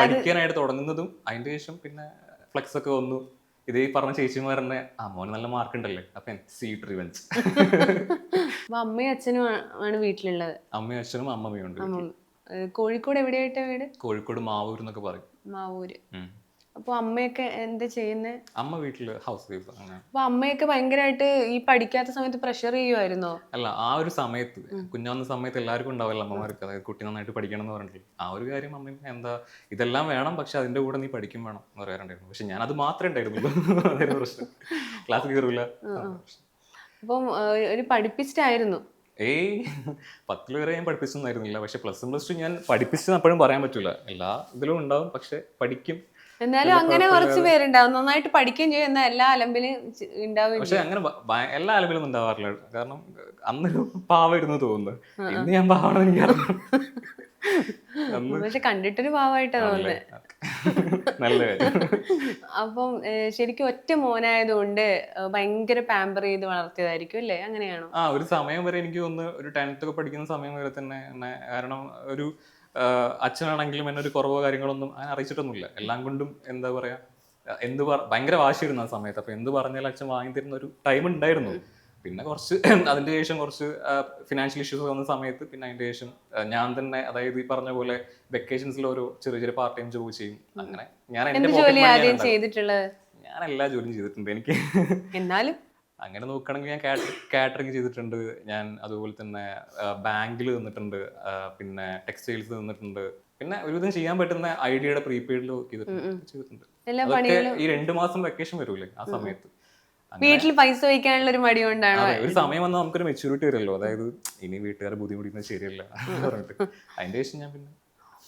പഠിക്കാനായിട്ട് തുടങ്ങുന്നതും. അതിന്റെ ശേഷം പിന്നെ ഫ്ലെക്സ് ഒക്കെ വന്നു. ഇത് ഈ പറഞ്ഞ ചേച്ചിമാർ തന്നെ ആ മോന് നല്ല മാർക്ക് ഉണ്ടല്ലേ അപ്പൊ സീറ്റ് റിവെഞ്ച് <laughs> അമ്മയും അച്ഛനും ആണ് വീട്ടിലുള്ളത്. അമ്മയും അച്ഛനും അമ്മമ്മയും ഉണ്ട് കോഴിക്കോട് എവിടെയായിട്ടാ വീട്? കോഴിക്കോട് മാവൂർ എന്നൊക്കെ പറയും. മാവൂര്. ഉം. അപ്പൊ അമ്മയൊക്കെ എന്താ ചെയ്യുന്നത് അമ്മ വീട്ടിൽ ഹൗസ് വൈഫ് ആണ് അപ്പൊ അമ്മയൊക്കെ ഭയങ്കരമായിട്ട് ഈ പഠിക്കാത്ത സമയത്ത് പ്രഷർ ചെയ്യുമായിരുന്നോ അല്ല ആ ഒരു സമയത്ത് കുഞ്ഞാവുന്ന സമയത്ത് എല്ലാവർക്കും ഉണ്ടാവില്ല അമ്മമാർക്ക്. അതായത് കുട്ടി നന്നായിട്ട് പഠിക്കണം എന്ന് പറഞ്ഞിട്ട്. ആ ഒരു കാര്യം അമ്മ എന്താ ഇതെല്ലാം വേണം പക്ഷെ അതിന്റെ കൂടെ നീ പഠിക്കും വേണം എന്ന് പറയാറുണ്ടായിരുന്നു. പക്ഷെ ഞാൻ അത് മാത്രമേ ഉണ്ടായിരുന്നുള്ളൂ. പ്രശ്നം. ക്ലാസ് കയറില്ല അപ്പം ഒരു പഠിപ്പിച്ചിട്ടായിരുന്നു ഏയ് പത്തിൽ വരെ ഞാൻ പഠിപ്പിച്ചൊന്നും ആയിരുന്നില്ല. പക്ഷെ പ്ലസ് വൺ പ്ലസ് ടു ഞാൻ പഠിപ്പിച്ചെന്ന് അപ്പോഴും പറയാൻ പറ്റില്ല എല്ലാ ഇതിലും ഉണ്ടാവും പക്ഷെ പഠിക്കും. എന്നാലും അങ്ങനെ കുറച്ച് പേരുണ്ടാവും. നന്നായിട്ട് പഠിക്കുകയും ചെയ്യും. എന്നാൽ എല്ലാ അലമ്പിലും പക്ഷെ അങ്ങനെ എല്ലാ അലമ്പിലും ഉണ്ടാവാറില്ല. കാരണം അന്നൊരു പാവായിരുന്നു തോന്നുന്നു. ഇന്ന് ഞാൻ പാവാണെന്ന് <laughs> പക്ഷെ കണ്ടിട്ടൊരു പാവായിട്ടാ തോന്നുന്നത് <laughs> അപ്പം ശരിക്കും ഒറ്റ മോനായതുകൊണ്ട് ഭയങ്കര പാമ്പർ ചെയ്ത് വളർത്തിയതായിരിക്കും അല്ലേ? അങ്ങനെയാണോ? ആ ഒരു സമയം വരെ എനിക്ക് തോന്നുന്നു ഒരു ടെൻത്ത് ഒക്കെ പഠിക്കുന്ന സമയം വരെ തന്നെ കാരണം ഒരു അച്ഛനാണെങ്കിലും എന്നൊരു ഒരു കുറവോ കാര്യങ്ങളൊന്നും അങ്ങനെ അറിയിച്ചിട്ടൊന്നുമില്ല. എല്ലാം കൊണ്ടും എന്താ പറയാ എന്ത് ഭയങ്കര വാശിയിരുന്നു ആ സമയത്ത്. അപ്പൊ എന്ത് പറഞ്ഞാലും അച്ഛൻ വാങ്ങി തരുന്ന ഒരു ടൈം ഉണ്ടായിരുന്നു. പിന്നെ കുറച്ച് <clears throat> അതിന്റെ ശേഷം കുറച്ച് ഫിനാൻഷ്യൽ ഇഷ്യൂസ് വന്ന സമയത്ത് പിന്നെ അതിന്റെ ശേഷം ഞാൻ തന്നെ അതായത് ഈ പറഞ്ഞ പോലെ വെക്കേഷൻസിൽ ഓരോ ചെറിയ ചെറിയ പാർട്ട് ടൈം ജോബ് ചെയ്യും. അങ്ങനെ ഞാൻ എന്റെ ജോലി. ഞാൻ എല്ലാ ജോലിയും ചെയ്തിട്ടുണ്ട് എനിക്ക്. എന്നാലും അങ്ങനെ നോക്കുകയാണെങ്കിൽ ഞാൻ കാറ്ററിംഗ് ചെയ്തിട്ടുണ്ട്. ഞാൻ അതുപോലെ തന്നെ ബാങ്കിൽ നിന്നിട്ടുണ്ട്. പിന്നെ ടെക്സ്റ്റൈൽസ് നിന്നിട്ടുണ്ട്. പിന്നെ ഒരുവിധം ചെയ്യാൻ പറ്റുന്ന ഐഡിയയുടെ പ്രീപെയ്ഡിൽ ചെയ്തിട്ടുണ്ട് ഈ രണ്ടു മാസം വെക്കേഷൻ വരൂലേ ആ സമയത്ത്. വീട്ടിൽ പൈസ വയ്ക്കാനുള്ള ഒരു മടി കൊണ്ടാണ്? ഒരു സമയം വന്നാൽ നമുക്കൊരു മെച്ചൂരിറ്റി വരുമല്ലോ. അതായത് ഇനി വീട്ടുകാരെ ബുദ്ധിമുട്ടിക്കുന്നത് ശരിയല്ല പറഞ്ഞിട്ട്. അതിന്റെ ശേഷം ഞാൻ പിന്നെ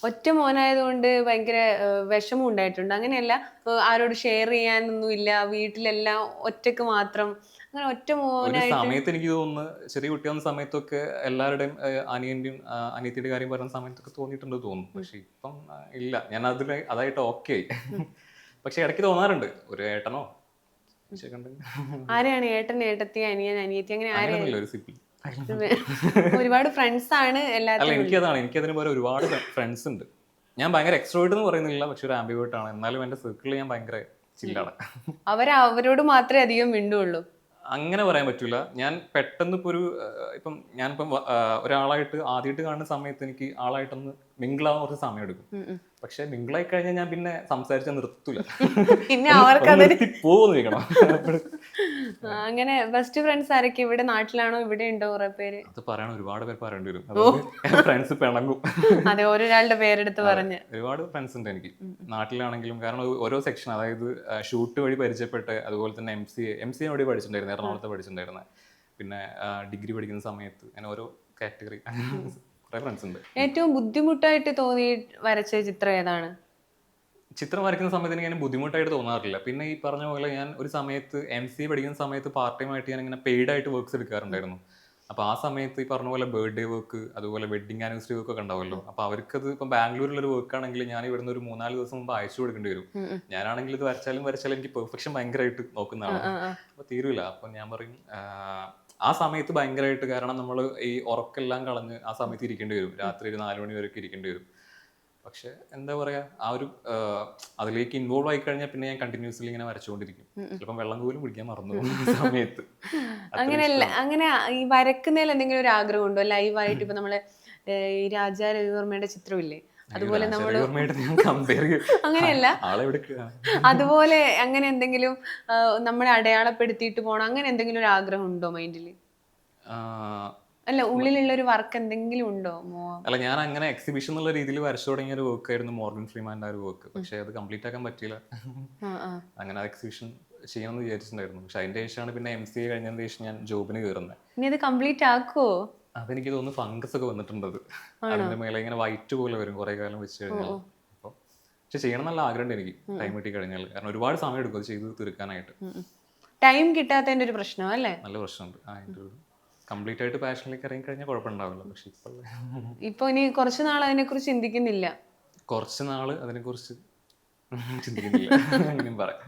ഒറ്റ മോനായതുകൊണ്ട് ഭയങ്കര വിഷമം ഉണ്ടായിട്ടുണ്ട്. അങ്ങനെയല്ല ആരോട് ഷെയർ ചെയ്യാനൊന്നുമില്ല. വീട്ടിലെല്ലാം ഒറ്റയ്ക്ക് മാത്രം അങ്ങനെ ഒറ്റ മോനായിട്ട് സമയത്ത് എനിക്ക് തോന്നുന്നു ചെറിയ കുട്ടിയാവുന്ന സമയത്തൊക്കെ എല്ലാവരുടെയും അനിയന്റെയും അനിയത്തിയുടെ കാര്യം പറയുന്ന സമയത്തൊക്കെ തോന്നിയിട്ടുണ്ട് തോന്നുന്നു. പക്ഷെ ഇപ്പം ഇല്ല. ഞാൻ അതിൽ അതായിട്ട് ഓക്കെ. ആയി പക്ഷെ ഇടയ്ക്ക് തോന്നാറുണ്ട്. ഒരു ഏട്ടനോ? ആരെയാണ് ഏട്ടൻ ഏട്ടത്തി അനിയൻ അനിയത്തി? അങ്ങനെ ആരെ അങ്ങനെയൊന്നുമില്ല ഒരു സിപ്പി ഒരുപാട് ഫ്രണ്ട്സ് ആണ് അല്ല എനിക്കതാണ്. എനിക്ക് എനിക്കതിന് പോലെ ഒരുപാട് ഫ്രണ്ട്സ് ഉണ്ട്. ഞാൻ ഭയങ്കര എക്സ്ട്രോവേർട്ട് എന്ന് പറയുന്നില്ല. പക്ഷെ ഒരു ആംബിവേർട്ട് ആണ്. എന്നാലും എന്റെ സർക്കിളിൽ ഞാൻ ഭയങ്കര ചില്ലാണ് അവർ അവരോട് മാത്രമേ അധികം മിണ്ടുള്ളൂ. അങ്ങനെ പറയാൻ പറ്റില്ല ഞാൻ പെട്ടെന്ന് ഇപ്പോൾ ഒരു ഇപ്പം ഞാനിപ്പം ഒരാളായിട്ട് ആദ്യമായിട്ട് കാണുന്ന സമയത്ത് എനിക്ക് ആളായിട്ടൊന്ന് മിങ്കിളാവാൻ കുറച്ച് സമയം എടുക്കും പക്ഷെ മിങ്കിളായി കഴിഞ്ഞാൽ ഞാൻ പിന്നെ സംസാരിച്ചാൽ നിർത്തൂല. <laughs> പിന്നെ ആ, <laughs> അങ്ങനെ ബെസ്റ്റ് ഫ്രണ്ട്സ് ആരൊക്കെ ഇവിടെ നാട്ടിലാണോ? ഇവിടെ ഉണ്ടോ കുറെ പേര്? അത് പറയണ ഒരുപാട് പേര് പറയേണ്ടി വരും. ഫ്രണ്ട്സ് പിണങ്ങും. അതെ ഓരോരാളുടെ പേരെടുത്ത് പറഞ്ഞ്. ഒരുപാട് ഫ്രണ്ട്സ് ഉണ്ട് എനിക്ക്. നാട്ടിലാണെങ്കിലും കാരണം ഓരോ സെക്ഷൻ അതായത് ഷൂട്ട് വഴി പരിചയപ്പെട്ട് അതുപോലെ തന്നെ എം സി എം സി വഴി പഠിച്ചിട്ടുണ്ടായിരുന്നു എറണാകുളത്ത് പഠിച്ചിട്ടുണ്ടായിരുന്നത് പിന്നെ ഡിഗ്രി പഠിക്കുന്ന സമയത്ത് അങ്ങനെ ഓരോ കാറ്റഗറി കുറെ ഫ്രണ്ട്സ് ഉണ്ട്. ഏറ്റവും ബുദ്ധിമുട്ടായിട്ട് തോന്നി വരച്ച ചിത്രം ഏതാണ്? ചിത്രം വരയ്ക്കുന്ന സമയത്ത് എനിക്ക് അങ്ങനെ ബുദ്ധിമുട്ടായിട്ട് തോന്നാറില്ല. പിന്നെ ഈ പറഞ്ഞ പോലെ ഞാൻ ഒരു സമയത്ത് എം സി പഠിക്കുന്ന സമയത്ത് പാർട്ട് ടൈം ആയിട്ട് ഞാൻ ഇങ്ങനെ പെയ്ഡ് ആയിട്ട് വർക്ക്സ് എടുക്കാറുണ്ടായിരുന്നു. അപ്പോൾ ആ സമയത്ത് ഈ പറഞ്ഞ പോലെ ബർത്ത്ഡേ വർക്ക് അതുപോലെ വെഡിങ് ആനിവേഴ്സറി വർക്ക് ഒക്കെ ഉണ്ടാവുമല്ലോ. അപ്പോൾ അവർക്കത് ഇപ്പം ബാംഗ്ലൂരിലൊരു വർക്ക് ആണെങ്കിൽ ഞാൻ ഇവിടുന്ന് ഒരു മൂന്നാൽ ദിവസം മുമ്പ് അയച്ചു കൊടുക്കേണ്ടി വരും. ഞാനാണെങ്കിൽ ഇത് വരച്ചാലും വരച്ചാലും എനിക്ക് പെർഫെക്ഷൻ ഭയങ്കരമായിട്ട് നോക്കുന്നതാണ്. അപ്പോൾ തീരുമില്ല അപ്പം ഞാൻ പറയും ആ, ആ സമയത്ത് ഭയങ്കരമായിട്ട് കാരണം നമ്മൾ ഈ ഉറക്കെല്ലാം കളഞ്ഞ് ആ സമയത്ത് ഇരിക്കേണ്ടി വരും. രാത്രി ഒരു നാല് മണി വരെയൊക്കെ ഇരിക്കേണ്ടി വരും. പക്ഷെ എന്താ പറയാ ആ ഒരു അതിലേക്ക് ഇൻവോൾവ് ആയി കഴിഞ്ഞാൽ പിന്നെ ഞാൻ കണ്ടിന്യൂസ്ലി ഇങ്ങനെ വരച്ചുകൊണ്ടിരിക്കും ചിലപ്പോൾ വെള്ളം പോലും കുടിക്കാൻ മറന്നു സമയത്ത്. അങ്ങനെയല്ല അങ്ങനെ ഈ വരക്കുന്നതിൽ എന്തെങ്കിലും ഒരു ആഗ്രഹം ഉണ്ടോ ലൈവായിട്ട് ഇപ്പൊ നമ്മൾ ഈ രാജാ രവിവർമ്മയുടെ ചിത്രമില്ലേ? അതുപോലെ നമ്മൾ അങ്ങനെയല്ല. അതുപോലെ അങ്ങനെ എന്തെങ്കിലും നമ്മളെ അടയാളപ്പെടുത്തിയിട്ട് പോകണം അങ്ങനെ എന്തെങ്കിലും ഒരു ആഗ്രഹം ഉണ്ടോ മൈൻഡിൽ അല്ല ഉള്ളിലുള്ള ഒരു വർക്ക് എന്തെങ്കിലും ഉണ്ടോ അല്ല ഞാൻ അങ്ങനെ എക്സിബിഷൻ എന്നുള്ള രീതിയിൽ വരച്ചു തുടങ്ങിയ ഒരു വർക്ക് ആയിരുന്നു മോർഗൻ ഫ്രീമാന്റെ ഒരു വർക്ക് പക്ഷെ അത് കംപ്ലീറ്റ് ആക്കാൻ പറ്റിയില്ല. അങ്ങനെ എക്സിബിഷൻ ചെയ്യണമെന്ന് വിചാരിച്ചിട്ടുണ്ടായിരുന്നു. പക്ഷെ അതിന്റെ ശേഷമാണ് പിന്നെ എം സി എ കഴിഞ്ഞതിന് ശേഷം ഞാൻ ജോബിന് കയറുന്നത്. ഇനി അത് കംപ്ലീറ്റ് ആക്കുവോ? അതെനിക്ക് തോന്നുന്നു ഫംഗസ് ഒക്കെ വന്നിട്ടുണ്ടത്. അത്. അതിന്റെ മേലെ ഇങ്ങനെ വൈറ്റ് പോലെ വരും കുറെ കാലം വെച്ച് കഴിഞ്ഞാൽ അപ്പോൾ പക്ഷെ ചെയ്യണം നല്ല ആഗ്രഹമുണ്ട് എനിക്ക് ടൈം കിട്ടി കഴിഞ്ഞാൽ. കാരണം ഒരുപാട് സമയം എടുക്കും അത് ചെയ്ത് തീർക്കാനായിട്ട്. ടൈം കിട്ടാത്തതിന്റെ ഒരു പ്രശ്നം അല്ലേ? നല്ല പ്രശ്നമുണ്ട്. അതിന്റെ ഒരു കംപ്ലീറ്റ് ആയിട്ട് പാഷനിലേക്ക് ഇറങ്ങി കഴിഞ്ഞാൽ കുഴപ്പമുണ്ടാവില്ല. പക്ഷെ ഇപ്പോൾ ഇപ്പൊ ഇനി കുറച്ച് നാൾ അതിനെക്കുറിച്ച് ചിന്തിക്കുന്നില്ല. കുറച്ച് നാൾ അതിനെക്കുറിച്ച് ചിന്തിക്കുന്നില്ല. അങ്ങനെയും പറയാം.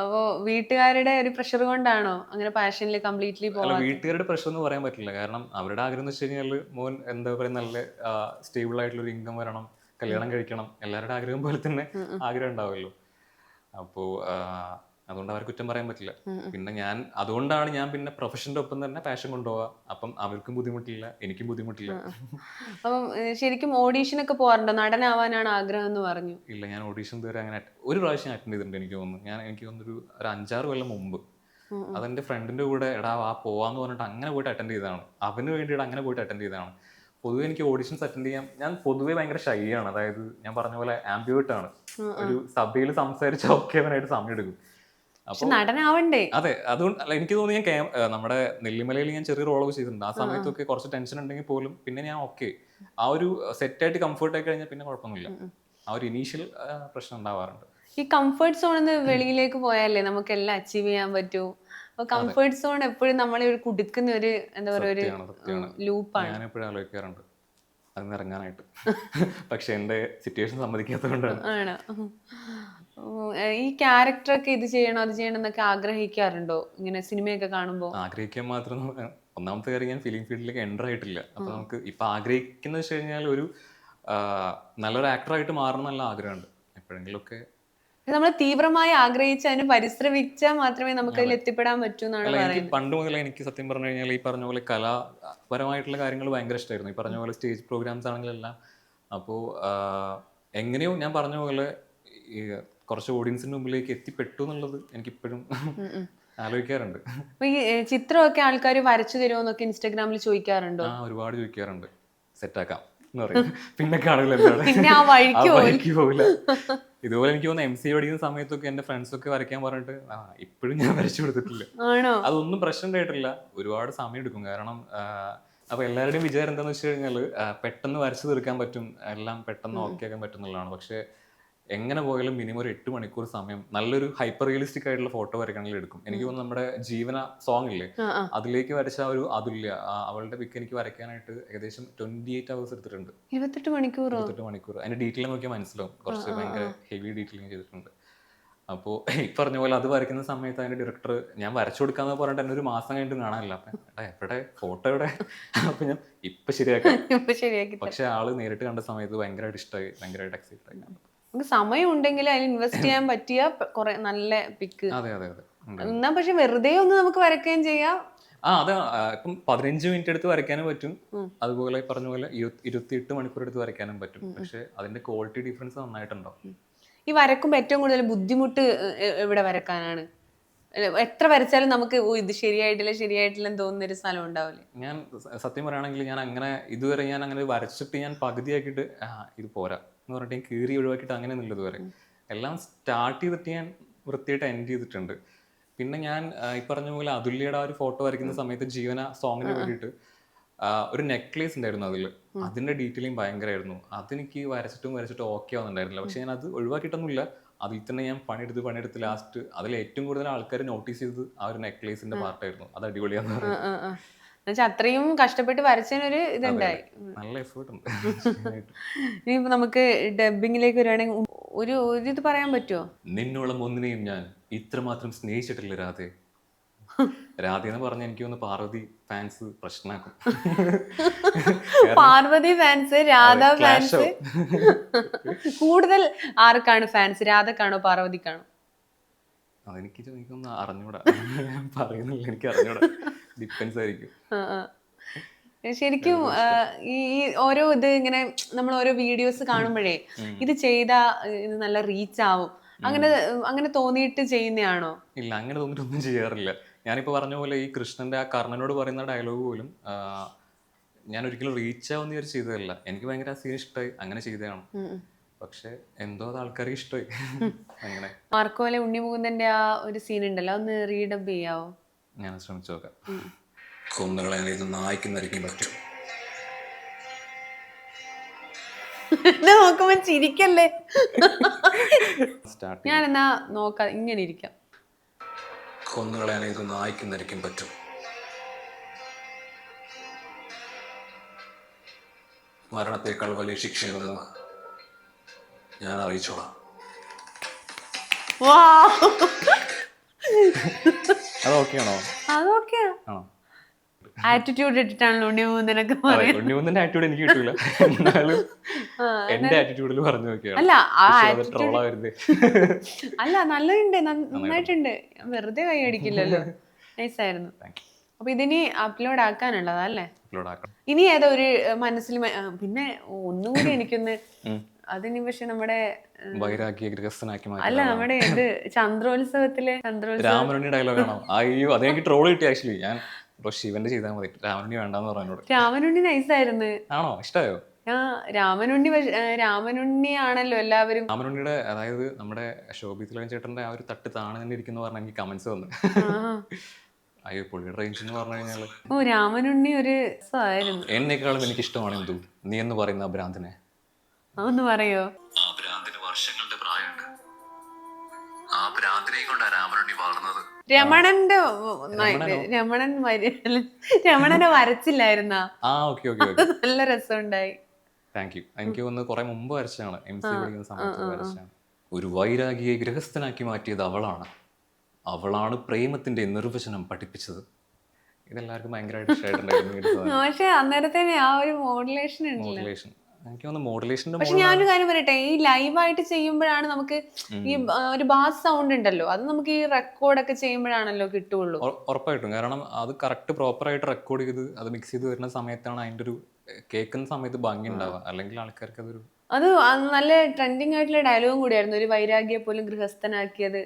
അപ്പോ വീട്ടുകാരുടെ ഒരു പ്രഷർ കൊണ്ടാണോ അങ്ങനെ പാഷനിൽ കംപ്ലീറ്റ്ലി അല്ല വീട്ടുകാരുടെ പ്രഷർ എന്ന് പറയാൻ പറ്റില്ല. കാരണം അവരുടെ ആഗ്രഹം എന്ന് വെച്ച് കഴിഞ്ഞാൽ മോൻ എന്താ പറയുക നല്ല സ്റ്റേബിൾ ആയിട്ടുള്ള ഒരു ഇൻകം വരണം കല്യാണം കഴിക്കണം എല്ലാവരുടെ ആഗ്രഹം പോലെ തന്നെ ആഗ്രഹം ഉണ്ടാവുമല്ലോ. അപ്പോൾ അതുകൊണ്ട് അവർക്ക് കുറ്റം പറയാൻ പറ്റില്ല. പിന്നെ ഞാൻ അതുകൊണ്ടാണ് ഞാൻ പിന്നെ പ്രൊഫഷന്റെ ഒപ്പം തന്നെ പാഷൻ കൊണ്ടുപോവാ അപ്പം അവർക്കും ബുദ്ധിമുട്ടില്ല എനിക്കും ബുദ്ധിമുട്ടില്ല. അപ്പം ശരിക്കും ഓഡീഷൻ ഒക്കെ പോകാറുണ്ടോ? നടനാവാനാണ് ആഗ്രഹം എന്ന് പറഞ്ഞു. ഇല്ല ഞാൻ ഓഡീഷൻ ഇതുവരെ അങ്ങനെ ഒരു പ്രാവശ്യം അറ്റൻഡ് ചെയ്തിട്ടുണ്ട് എനിക്ക് തോന്നുന്നു. ഞാൻ എനിക്ക് തോന്നുന്നു ഒരു അഞ്ചാറ് കൊല്ലം മുമ്പ്. അതെന്റെ ഫ്രണ്ടിന്റെ കൂടെ എടാ ആ പോവാന്ന് പറഞ്ഞിട്ട് അങ്ങനെ പോയിട്ട് അറ്റൻഡ് ചെയ്തതാണ്. അവന് വേണ്ടിയിട്ട് അങ്ങനെ പോയിട്ട് അറ്റൻഡ് ചെയ്തതാണ്. പൊതുവെ എനിക്ക് ഓഡിഷൻസ് അറ്റൻഡ് ചെയ്യാൻ ഞാൻ പൊതുവേ ഭയങ്കര ഷൈ ആണ്. അതായത് ഞാൻ പറഞ്ഞ പോലെ ആംബിയോട്ട് ആണ്. ഒരു സഭയിൽ സംസാരിച്ച ഓക്കെ അവനായിട്ട് സമയം എടുക്കും നടനാവണ്ടേ? അതെ അതുകൊണ്ട് അല്ല എനിക്ക് തോന്നി ഞാൻ നമ്മുടെ നെല്ലിമലയിൽ ഞാൻ ചെറിയ റോളൊക്കെ ചെയ്തിട്ടുണ്ട്. ആ സമയത്തൊക്കെ കുറച്ച് ടെൻഷൻ ഉണ്ടെങ്കിൽ പോലും പിന്നെ ഞാൻ ഓക്കെ ആ ഒരു സെറ്റായിട്ട് കംഫർട്ട് ആയി കഴിഞ്ഞാൽ പിന്നെ കുഴപ്പമൊന്നുമില്ല. ആ ഒരു ഇനീഷ്യൽ പ്രശ്നം ഉണ്ടാവാറുണ്ട്. ഈ കംഫർട്ട് സോണിന്ന് വെളിയിലേക്ക് പോയാലേ നമുക്ക് എല്ലാം അച്ചീവ് ചെയ്യാൻ പറ്റൂ. അപ്പൊ കംഫർട്ട് സോൺ എപ്പോഴും നമ്മളെ ഒരു കുടുക്കുന്ന ഒരു എന്താ പറയുക ഒരു. ലൂപ്പാണ് ഞാൻ എപ്പോഴും ആലോചിക്കാറുണ്ട്. അതിന് ഇറങ്ങാനായിട്ട്. പക്ഷെ എന്റെ സിറ്റുവേഷൻ സമ്മതിക്കാത്തതുകൊണ്ടാണ്. ഈ ക്യാരക്ടർ ഒക്കെ ഇത് ചെയ്യണം അത് ചെയ്യണം എന്നൊക്കെ ആഗ്രഹിക്കാറുണ്ടോ? ഇങ്ങനെ സിനിമയൊക്കെ കാണുമ്പോൾ ആഗ്രഹിക്കാൻ മാത്രം ഒന്നാമത്തെ കാര്യം ഞാൻ ഫിലിം ഫീൽഡിലേക്ക് എന്റർ ആയിട്ടില്ല അപ്പൊ നമുക്ക് ഇപ്പൊ ആഗ്രഹിക്കുന്ന വെച്ച് കഴിഞ്ഞാൽ ഒരു നല്ലൊരു ആക്ടറായിട്ട് മാറണം എന്നുള്ള ആഗ്രഹമുണ്ട്. എപ്പോഴെങ്കിലുമൊക്കെ നമ്മൾ തീവ്രമായി ആഗ്രഹിച്ച് അതിന് പരിശ്രമിച്ചാൽ മാത്രമേ നമുക്ക് അതിൽ എത്തിപ്പെടാൻ പറ്റൂ എന്നാണ് പറയുന്നത്. പണ്ട് മുതൽ എനിക്ക് സത്യം പറഞ്ഞു കഴിഞ്ഞാൽ ഈ പറഞ്ഞ പോലെ കലാപരമായിട്ടുള്ള കാര്യങ്ങൾ ഭയങ്കര ഇഷ്ടമായിരുന്നു ഈ പറഞ്ഞ പോലെ സ്റ്റേജ് പ്രോഗ്രാംസ് ആണെങ്കിലെല്ലാം അപ്പോൾ എങ്ങനെയോ ഞാൻ പറഞ്ഞ പോലെ ഈ കുറച്ച് ഓഡിയൻസിന്റെ മുമ്പിലേക്ക് എത്തിപ്പെട്ടു എന്നുള്ളത് എനിക്കിപ്പോഴും ആലോചിക്കാറുണ്ട്. ഈ ചിത്രമൊക്കെ ആൾക്കാർ വരച്ചു തരുമോന്നൊക്കെ ഇൻസ്റ്റാഗ്രാമിൽ ചോദിക്കാറുണ്ടോ? ആ ഒരുപാട് ചോദിക്കാറുണ്ട്. സെറ്റാക്കാം എന്ന് പറയും. പിന്നെ എന്താണ് പിന്നെ ആ വഴിക്ക് ആ പോവില്ല. ഇതുപോലെ എനിക്ക് തോന്നുന്നു എം സി പഠിക്കുന്ന സമയത്തൊക്കെ എന്റെ ഫ്രണ്ട്സ് ഒക്കെ വരയ്ക്കാൻ പറഞ്ഞിട്ട് ആ ഇപ്പോഴും ഞാൻ വരച്ചു കൊടുത്തിട്ടില്ല. അതൊന്നും പ്രശ്നം ഉണ്ടായിട്ടില്ല. ഒരുപാട് സമയം എടുക്കും. കാരണം അപ്പൊ എല്ലാവരുടെയും വിചാരം എന്താന്ന് വെച്ച് കഴിഞ്ഞാൽ പെട്ടെന്ന് വരച്ചു തീർക്കാൻ പറ്റും. എല്ലാം പെട്ടെന്ന് ഓക്കെ ആക്കാൻ പറ്റും എന്നുള്ളതാണ്. പക്ഷെ എങ്ങനെ പോയാലും മിനിമം ഒരു എട്ട് മണിക്കൂർ സമയം നല്ലൊരു ഹൈപ്പർ റിയലിസ്റ്റിക് ആയിട്ടുള്ള ഫോട്ടോ വരയ്ക്കണമെങ്കിൽ എടുക്കും. എനിക്ക് തോന്നുന്നു നമ്മുടെ ജീവന സോങ് ഇല്ലേ? അതിലേക്ക് വരച്ച ഒരു അതുല്യ അവളുടെ പിക്ക് എനിക്ക് വരയ്ക്കാനായിട്ട് ഏകദേശം ട്വന്റി എയ്റ്റ് അവേഴ്സ് എടുത്തിട്ടുണ്ട്. ഇരുപത്തെട്ട് മണിക്കൂർ ഇരുപത്തെട്ട് മണിക്കൂർ. അതിന്റെ ഡീറ്റെയിൽ നോക്കിയാൽ മനസ്സിലാവും. കുറച്ച് ഭയങ്കര ഹെവി ഡീറ്റെയിലിംഗ് ചെയ്തിട്ടുണ്ട്. അപ്പോൾ ഈ പറഞ്ഞ പോലെ അത് വരയ്ക്കുന്ന സമയത്ത് അതിന്റെ ഡയറക്ടർ ഞാൻ വരച്ചു കൊടുക്കാന്ന് പറഞ്ഞിട്ട് എന്നെ ഒരു മാസം കഴിഞ്ഞിട്ട് കാണാനില്ല. അപ്പം എവിടെ? ഫോട്ടോ എവിടെ? അപ്പൊ ഞാൻ ഇപ്പം ശരിയാക്കാം. <laughs> ഇപ്പൊ ശരിയാക്കി പക്ഷെ ആൾ നേരിട്ട് കണ്ട സമയത്ത് ഭയങ്കരമായിട്ട് ഇഷ്ടമായി ഭയങ്കരമായിട്ട് എക്സൈറ്റ് ആയി. നമുക്ക് സമയം ഉണ്ടെങ്കിൽ അതിൽ ഇൻവെസ്റ്റ് ചെയ്യാൻ പറ്റിയ കുറെ നല്ല പിക്ക് അതെ അതെ അതെ. എന്നാ പക്ഷെ വെറുതെ ഒന്ന് നമുക്ക് വരയ്ക്കുകയും ചെയ്യാം. ആ അതെ ഇപ്പം പതിനഞ്ച് മിനിറ്റ് എടുത്ത് വരയ്ക്കാനും പറ്റും. അതുപോലെ പറഞ്ഞ പോലെ ഇരുപത്തി ഇരുപത്തിയെട്ട് മണിക്കൂർ എടുത്ത് വരയ്ക്കാനും പറ്റും. പക്ഷെ അതിന്റെ ക്വാളിറ്റി ഡിഫറൻസ് നന്നായിട്ടുണ്ടാവും ഈ വരക്കുമ്പോൾ ഏറ്റവും കൂടുതൽ ബുദ്ധിമുട്ട് എവിടെ വരക്കാനാണ് എത്ര വരച്ചാലും നമുക്ക് ഓ ഇത് ശരിയായിട്ടില്ല ശരിയായിട്ടില്ല എന്ന് തോന്നുന്ന ഒരു സ്ഥലം ഉണ്ടാവില്ലേ? ഞാൻ സത്യം പറയുകയാണെങ്കിൽ ഞാൻ അങ്ങനെ ഇതുവരെ ഞാൻ അങ്ങനെ വരച്ചിട്ട് ഞാൻ പകുതിയാക്കിയിട്ട് ഇത് പോരാ. എന്ന് പറഞ്ഞിട്ട് ഞാൻ കീറി ഒഴിവാക്കിയിട്ട് അങ്ങനെ ഒന്നുമില്ല വരെ എല്ലാം സ്റ്റാർട്ട് ചെയ്തിട്ട് ഞാൻ വൃത്തിയായിട്ട് എൻഡ് ചെയ്തിട്ടുണ്ട്. പിന്നെ ഞാൻ ഈ പറഞ്ഞ പോലെ അതുല്യയുടെ ആ ഒരു ഫോട്ടോ വരയ്ക്കുന്ന സമയത്ത് ജീവന സോങ്ങിന് വേണ്ടിയിട്ട് ഒരു നെക്ലേസ് ഉണ്ടായിരുന്നു അതിൽ അതിന്റെ ഡീറ്റെയിലിംഗ് ഭയങ്കരമായിരുന്നു അതെനിക്ക് വരച്ചിട്ടും വരച്ചിട്ടും ഓക്കെ ആവുന്നുണ്ടായിരുന്നില്ല. പക്ഷെ ഞാൻ അത് ഒഴിവാക്കിയിട്ടൊന്നുമില്ല. അതിൽ തന്നെ ഞാൻ പണിയെടുത്ത് പണിയെടുത്ത് ലാസ്റ്റ് അതിൽ ഏറ്റവും കൂടുതൽ ആൾക്കാർ നോട്ടീസ് ചെയ്തത് ആ ഒരു നെക്ലേസിന്റെ പാർട്ടായിരുന്നു അത് അടിപൊളിയാന്ന് പറയുന്നത്. ആ, ആ. എന്നുവെച്ചാ അത്രയും കഷ്ടപ്പെട്ട് വരച്ചതിനൊരു ഇതുണ്ടായി നല്ല എഫേർട്ട് ഉണ്ട്. <laughs> ഇനിയിപ്പോ നമുക്ക് ഡബിങ്ങിലേക്ക് വരുവാണെങ്കിൽ ഒരു ഒരു ഇത് പറയാൻ പറ്റുമോ നിന്നോളം ഒന്നിനെയും ഞാൻ ഇത്രമാത്രം സ്നേഹിച്ചിട്ടില്ല രാധെ. <laughs> <laughs> രാധ എന്ന് പറഞ്ഞ എനിക്ക് ഒന്ന് പാർവതി ഫാൻസ് പ്രശ്നമാക്കും പാർവതി ഫാൻസ് രാധ ഫാൻസ് കൂടുതൽ ആർക്കാണ് ഫാൻസ് രാധക്കാണോ പാർവതിക്കാണോ? അതെനിക്ക് ചോദിക്കുന്ന അറിഞ്ഞൂടാ. പറയുന്നില്ല എനിക്ക് അറിഞ്ഞൂടാ. ഡിപ്പെൻസ് ആയിരിക്കും. ശരിക്കും ഈ ഓരോ ഇത് ഇങ്ങനെ നമ്മൾ ഓരോ വീഡിയോസ് കാണുമ്പോഴേ ഇത് ചെയ്താ ഇത് നല്ല റീച്ച് ആവും. അങ്ങനെ അങ്ങനെ തോന്നിയിട്ട് ചെയ്യുന്നതാണോ ഇല്ല അങ്ങനെ തോന്നിട്ടൊന്നും ചെയ്യാറില്ല. ഞാനിപ്പോൾ പറഞ്ഞ പോലെ ഈ കൃഷ്ണന്റെ ആ കർണനോട് പറയുന്ന ഡയലോഗ് പോലും ഞാൻ ഒരിക്കലും റീച്ച് ആവുന്ന വിചാരിച്ച് ചെയ്തതല്ല. എനിക്ക് ഭയങ്കര ആ സീൻ ഇഷ്ടമായി അങ്ങനെ ചെയ്തതാണ്. പക്ഷെ എന്തോ അത് ആൾക്കാർക്ക് ഇഷ്ടമായി അങ്ങനെ. മാർക്കോലെ ഉണ്ണിമുകുന്ദന്റെ ആ ഒരു സീൻ ഉണ്ടല്ലോ ഒന്ന് റീഡബ് ചെയ്യാവോ? ഞാൻ ശ്രമിച്ചു നോക്കാം. കൊന്നുകളെ ഇത് നായ്ക്കുന്നരിക്കും പറ്റും. എന്നെ നോക്കുമ്പോ ചിരിക്കല്ലേ? ഞാൻ എന്നാ നോക്കാം ഇങ്ങനെ ഇരിക്കാം. കൊന്നുകളെ ഇത് നായ്ക്കുന്നരിക്കും പറ്റും. മരണത്തേക്കാൾ വലിയ ശിക്ഷയുണ്ടെന്ന് ഞാൻ അറിയിച്ചോളാം വാ. അത് ഓക്കെയാണോ അതൊക്കെയാ ആണോ? ആറ്റിറ്റ്യൂഡ് ഇട്ടിട്ടാണല്ലോ പറയുന്നത്. ആറ്റിറ്റ്യൂഡ് എനിക്ക് കിട്ടൂല. എന്നാലും എന്റെ ആറ്റിറ്റ്യൂഡിൽ പറഞ്ഞു നോക്കിയാണ് അല്ല ആ അല്ല നല്ലതുണ്ട്. നന്ന- നന്നായിട്ടുണ്ട്. ഞാൻ വെറുതെ കൈയടിക്കില്ലല്ലോ നൈസായിരുന്നു. താങ്ക് അപ്പൊ ഇതിനി അപ്ലോഡ് ആക്കാനുള്ളതാ അല്ലേ? ഇനി ഏതോ ഒരു ഏഹ്, മനസ്സിൽ മ- ആ, പിന്നെ ഒന്നും കൂടി എനിക്കൊന്ന്. അതിനി പക്ഷെ നമ്മുടെ വൈരാഗ്യ ഗൃഹസ്ഥനാക്കി മാറ്റി അല്ല നമ്മുടെ ഇത് ചന്ദ്രോത്സവത്തിലെ ചന്ദ്രോത്സവം രാമനുണ്ണി ഡയലോഗ് ആണോ? അയ്യോ അത് എനിക്ക് ട്രോൾ കിട്ടി ആക്ച്വലി ഞാൻ ശിവന്റെ ചെയ്താൽ മതി. രാമനുണ്ണി വേണ്ടെന്ന് പറഞ്ഞോട് രാമനുണ്ണി നൈസായിരുന്നു ആണോ? ഇഷ്ടമായോ രാമനുണ്ണി രാമനുണ്ണി ആണല്ലോ എല്ലാവരും. രാമനുണ്ണിയുടെ അതായത് നമ്മുടെ ശോഭിത്തിലൻ ചേട്ടന്റെ ആ ഒരു തട്ട് താണു തന്നെ ഇരിക്കുന്നു പറഞ്ഞ എനിക്ക് കമന്റ്സ് വന്നു. അയ്യോ പുള്ളിയുടെ റേഞ്ച് എന്ന് പറഞ്ഞു കഴിഞ്ഞാൽ ഓ രാമനുണ്ണി ഒരു എനിക്ക് ഇഷ്ടമാണ് എന്തു നീ എന്ന് പറയുന്ന ഭ്രാന്തിനെ. അതൊന്ന് പറയോ? ആ ഭ്രാന്തിന് വർഷങ്ങളുടെ പ്രായമുണ്ട്. ആ ഭ്രാന്തിനെ കൊണ്ടാണ് രാമനുണ്ണി വളർന്നത്. രമണന്റെ രമണൻ വര- രമണനെ വരച്ചില്ലായിരുന്ന? ആ ഓക്കെ ഓക്കെ ഓക്കെ. നല്ല രസമുണ്ടായി. താങ്ക് യു എനിക്ക് ഒന്ന് കുറെ മുമ്പ് വരച്ചതാണ്. എം സി പഠിക്കുന്ന സമയത്ത് വരച്ചതാണ്. ഒരു വൈരാഗിയെ ഗൃഹസ്ഥനാക്കി മാറ്റിയത് അവളാണ്. അവളാണ് പ്രേമത്തിന്റെ നിർവചനം പഠിപ്പിച്ചത്. ഇതെല്ലാവർക്കും ഭയങ്കരമായിട്ട് ഇഷ്ടമായിട്ടുണ്ടായിരുന്നു ഈ ഒരു സാധനം. പക്ഷെ അന്നേരത്തേനെ ആ ഒരു മോഡുലേഷൻ ഉണ്ടല്ലോ. മോഡുലേഷൻ എനിക്ക് തോന്നുന്നു മോഡുലേഷന്റെ പക്ഷെ ഞാനൊരു കാര്യം പറയട്ടെ ഈ ലൈവായിട്ട് ചെയ്യുമ്പോഴാണ് നമുക്ക് ഈ ഒരു ബാസ് സൗണ്ട് ഉണ്ടല്ലോ. അത് നമുക്ക് ഈ റെക്കോർഡ് ഒക്കെ ചെയ്യുമ്പോഴാണല്ലോ കിട്ടുള്ളൂ. ഉറപ്പായിട്ടും. കാരണം അത് കറക്റ്റ് പ്രോപ്പർ ആയിട്ട് റെക്കോർഡ് ചെയ്ത് അത് മിക്സ് ചെയ്ത് വരുന്ന സമയത്താണ് അതിന്റെ ഒരു കേൾക്കുന്ന സമയത്ത് ഭംഗി ഉണ്ടാവുക. അല്ലെങ്കിൽ ആൾക്കാർക്ക് അതൊരു അത് നല്ല ട്രെൻഡിങ് ആയിട്ടുള്ള ഡയലോഗും കൂടിയായിരുന്നു. ഒരു വൈരാഗ്യ പോലും ഗൃഹസ്ഥനാക്കിയത്.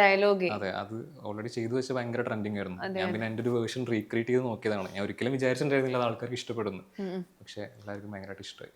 ഡയലോഗ്. അതെ അത് ഓൾറെഡി ചെയ്തു വെച്ച ഭയങ്കര ട്രെൻഡിങ് ആയിരുന്നു. ഞാൻ പിന്നെ എന്റെ ഒരു വേർഷൻ റീക്രിയേറ്റ് ചെയ്ത് നോക്കിയതാണ്. ഞാൻ ഒരിക്കലും വിചാരിച്ചിട്ടുണ്ടായിരുന്നില്ല അത് ആൾക്കാർക്ക് ഇഷ്ടപ്പെടുന്നു. പക്ഷെ എല്ലാവർക്കും ഭയങ്കരമായിട്ട് ഇഷ്ടമായി.